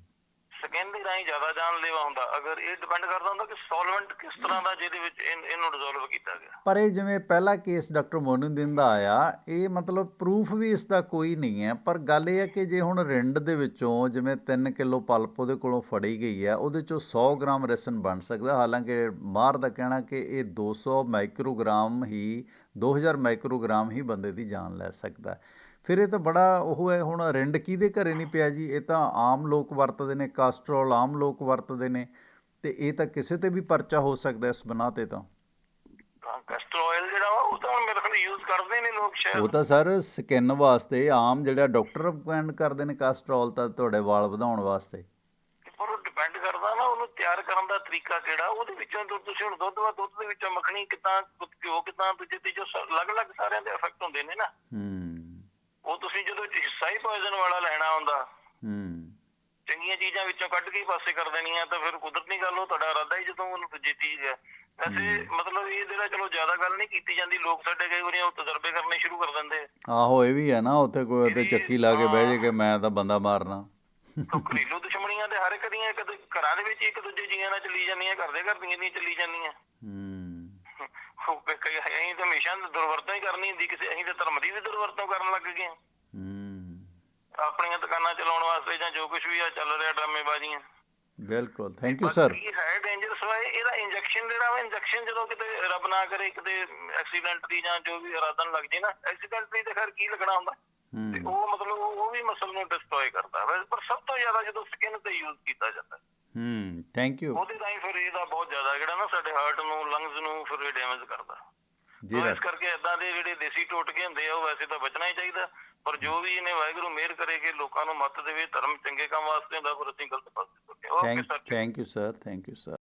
ਸਕਿਨ ਦੇ ਰਾਹੀਂ ਜ਼ਿਆਦਾ ਜਾਨਲੇਵਾ ਹੁੰਦਾ। ਅਗਰ ਇਹ ਡਿਪੈਂਡ ਕਰਦਾ ਹੁੰਦਾ ਕਿ ਸੋਲਵੈਂਟ ਕਿਸ ਤਰ੍ਹਾਂ ਦਾ ਜਿਹਦੇ ਵਿੱਚ ਇਨ- ਇਹਨੂੰ ਡਿਸੋਲਵ ਕੀਤਾ ਗਿਆ। ਪਰ ਇਹ ਜਿਵੇਂ ਪਹਿਲਾ ਕੇਸ ਡਾਕਟਰ ਮੋਨੂਦੀਨ ਦਾ ਆਇਆ ਇਹ ਮਤਲਬ ਪ੍ਰੂਫ ਵੀ ਇਸ ਦਾ ਕੋਈ ਨਹੀਂ ਹੈ। ਪਰ ਗੱਲ ਇਹ ਹੈ ਕਿ ਜੇ ਹੁਣ ਰਿੰਡ ਦੇ ਵਿੱਚੋਂ ਜਿਵੇਂ 3 ਕਿਲੋ ਪਲਪ ਉਹਦੇ ਕੋਲੋਂ ਫੜੀ ਗਈ ਹੈ ਉਹਦੇ ਚੋਂ 100 ਗ੍ਰਾਮ ਰੈਸਨ ਬਣ ਸਕਦਾ। ਹਾਲਾਂਕਿ ਮਾਰ ਦਾ ਕਹਿਣਾ ਕਿ ਇਹ 200 ਮਾਈਕਰੋਗ੍ਰਾਮ ਹੀ 2000 ਮਾਈਕਰੋਗ੍ਰਾਮ ਹੀ ਬੰਦੇ ਦੀ ਜਾਨ ਲੈ ਸਕਦਾ। ਹੈ। ਫਿਰ ਇਹ ਤਾਂ ਬੜਾ ਉਹ ਹੈ ਹੁਣ ਰਿੰਡ ਕਿਹਦੇ ਘਰੇ ਨਹੀਂ ਪਿਆ ਜੀ? ਇਹ ਤਾਂ ਆਮ ਲੋਕ ਵਰਤਦੇ ਨੇ ਕਾਸਟਰੋਲ ਆਮ ਲੋਕ ਵਰਤਦੇ ਨੇ ਤੇ ਇਹ ਤਾਂ ਕਿਸੇ ਤੇ ਵੀ ਪਰਚਾ ਹੋ ਸਕਦਾ ਇਸ ਬਣਾ ਤੇ ਤਾਂ। ਕੈਸਟਰ ਆਇਲ ਜਿਹੜਾ ਵਾ ਉਹ ਤਾਂ ਮੇਰੇ ਖਿਆਲ ਯੂਜ਼ ਕਰਦੇ ਨੇ ਲੋਕ ਉਹ ਸ਼ਾਇਦ ਤਾਂ ਸਰ ਸਕਿਨ ਵਾਸਤੇ ਆਮ ਜਿਹੜਾ ਡਾਕਟਰ ਰਿਕਮੈਂਡ ਕਰਦੇ ਨੇ ਕੋਲੇਸਟ੍ਰੋਲ ਤਾਂ ਤੁਹਾਡੇ ਵਾਲ ਵਧਾਉਣ ਵਾਸਤੇ। ਪਰ ਉਹ ਡਿਪੈਂਡ ਕਰਦਾ ਨਾ ਉਹਨੂੰ ਤਿਆਰ ਕਰਨ ਦਾ ਤਰੀਕਾ ਕਿਹੜਾ ਉਹਦੇ ਵਿੱਚੋਂ ਤੁਸੀਂ ਹੁਣ ਦੁੱਧ ਵਾ ਦੁੱਧ ਦੇ ਵਿੱਚੋਂ ਮੱਖਣੀ ਕਿਦਾਂ ਘਿਓ ਕਿਦਾਂ ਦੂਜੇ ਤੀਜੇ ਅਲੱਗ-ਅਲੱਗ ਸਾਰਿਆਂ ਦੇ ਇਫੈਕਟ ਹੁੰਦੇ ਨੇ ਨਾ। ਹੂੰ। ਉਹ ਤੁਸੀਂ ਜਦੋਂ ਹਿੱਸਾ ਹੀ ਪੋਇਜ਼ਨ ਵਾਲਾ ਲੈਣਾ ਹੁੰਦਾ ਹੂੰ। ਚੰਗੀਆਂ ਚੀਜ਼ਾਂ ਵਿੱਚੋਂ ਕੱਢ ਕੇ ਪਾਸੇ ਕਰ ਦੇਣੀਆਂ ਤਾਂ ਫਿਰ ਕੁਦਰਤੀ ਗੱਲ ਉਹ ਤੁਹਾਡਾ ਇਰਾਦਾ ਹੀ ਜਦੋਂ ਉਹਨੂੰ ਦੂਜੀ ਚੀਜ਼ ਹੈ। ਵੈਸੇ ਮਤਲਬ ਇਹ ਜਿਹੜਾ ਚਲੋ ਜ਼ਿਆਦਾ ਗੱਲ ਨਹੀਂ ਕੀਤੀ ਜਾਂਦੀ ਲੋਕ ਸਾਡੇ ਕਈ ਵਾਰੀ ਉਹ ਤਜਰਬੇ ਕਰਨੇ ਸ਼ੁਰੂ ਕਰ ਦਿੰਦੇ ਆਹੋ ਇਹ ਵੀ ਹੈ ਨਾ ਉੱਥੇ ਕੋਈ ਉੱਥੇ ਚੱਕੀ ਲਾ ਕੇ ਬਹਿ ਜੇ ਕਿ ਮੈਂ ਤਾਂ ਬੰਦਾ ਮਾਰਨਾ। ਘਰੇਲੂ ਦੁਸ਼ਮਣੀਆਂ ਤੇ ਹਰ ਇੱਕ ਦੀਆਂ ਇੱਕ ਘਰਾਂ ਦੇ ਵਿੱਚ ਇੱਕ ਦੂਜੇ ਜੀਆਂ ਨਾਲ ਚੱਲੀ ਜਾਂਦੀਆਂ ਘਰ ਦੇ ਘਰ ਦੀਆਂ ਚੱਲੀ ਜਾਂਦੀਆਂ। ਹੂੰ। ਉਹ ਕ- ਕਈ ਅਸੀਂ ਤਾਂ ਹਮੇਸ਼ਾ ਦੁਰਵਰਤੋਂ ਹੀ ਕਰਨੀ ਹੁੰਦੀ ਕਿਸੇ ਅਸੀਂ ਤਾਂ ਧਰਮ ਦੀ ਵੀ ਦੁਰਵਰਤੋਂ ਕਰਨ ਲੱਗ ਗਏ ਹਾਂ। ਹੂੰ। ਆਪਣੀਆਂ ਦੁਕਾਨਾਂ ਚਲਾਉਣ ਵਾਸਤੇ ਜਾਂ ਜੋ ਕੁਝ ਵੀ ਆ ਚੱਲ ਰਿਹਾ ਡਰਾਮੇਬਾਜ਼ੀਆਂ। ਬਿਲਕੁਲ ਥੈਂਕ ਯੂ ਸਰ ਬਾਕੀ ਹੈ ਡੇਂਜਰਸ ਵਾ ਇਹ- ਇਹਦਾ ਇੰਜੈਕਸ਼ਨ ਜਿਹੜਾ ਵਾ ਇੰਜੈਕਸ਼ਨ ਜਦੋਂ ਕਿਤੇ ਰੱਬ ਨਾ ਕਰੇ ਕਿਤੇ ਐਕਸੀਡੈਂਟਲੀ ਜਾਂ ਜੋ ਵੀ ਇਰਾਦਾ ਨਾਲ ਲੱਗ ਜੇ ਨਾ ਐਕਸੀਡੈਂਟਲੀ ਤੇ ਖੈਰ ਕੀ ਲੱਗਣਾ ਹੁੰਦਾ? ਤੇ ਉਹ ਮਤਲਬ ਉਹ ਵੀ ਮਸਲ ਨੂੰ ਡਿਸਟਰੋਏ ਕਰਦਾ ਪਰ ਸਭ ਤੋਂ ਜ਼ਿਆਦਾ ਜਦੋਂ ਸਕਿਨ ਤੇ ਯੂਜ਼ ਕੀਤਾ ਜਾਂਦਾ। ਹੂੰ ਥੈਂਕ ਯੂ ਉਹਦੇ ਰਾਹੀਂ ਫਿਰ ਇਹਦਾ ਬਹੁਤ ਜ਼ਿਆਦਾ ਜਿਹੜਾ ਨਾ ਸਾਡੇ ਹਾਰਟ ਨੂੰ ਲੰਗਸ ਨੂੰ ਫਿਰ ਇਹ ਡੈਮੇਜ ਕਰਦਾ। ਜੀ ਇਸ ਕਰਕੇ ਇਦਾਂ ਦੇ ਜਿਹੜੇ ਦੇਸੀ ਟੋਟਕੇ ਹੁੰਦੇ ਆ ਉਹ ਵੈਸੇ ਤਾਂ ਬਚਣਾ ਹੀ ਚਾਹੀਦਾ। ਪਰ ਜੋ ਵੀ ਇਹਨੇ ਵਾਹਿਗੁਰੂ ਮਿਹਰ ਕਰੇ ਕਿ ਲੋਕਾਂ ਨੂੰ ਮੱਤ ਦੇਵੇ ਧਰਮ ਚੰਗੇ ਕੰਮ ਵਾਸਤੇ ਹੁੰਦਾ ਪਰ ਅਸੀਂ ਗਲਤ ਪਾਸੇ ਤੁਰ ਗਏ। Okay sir thank you sir thank you sir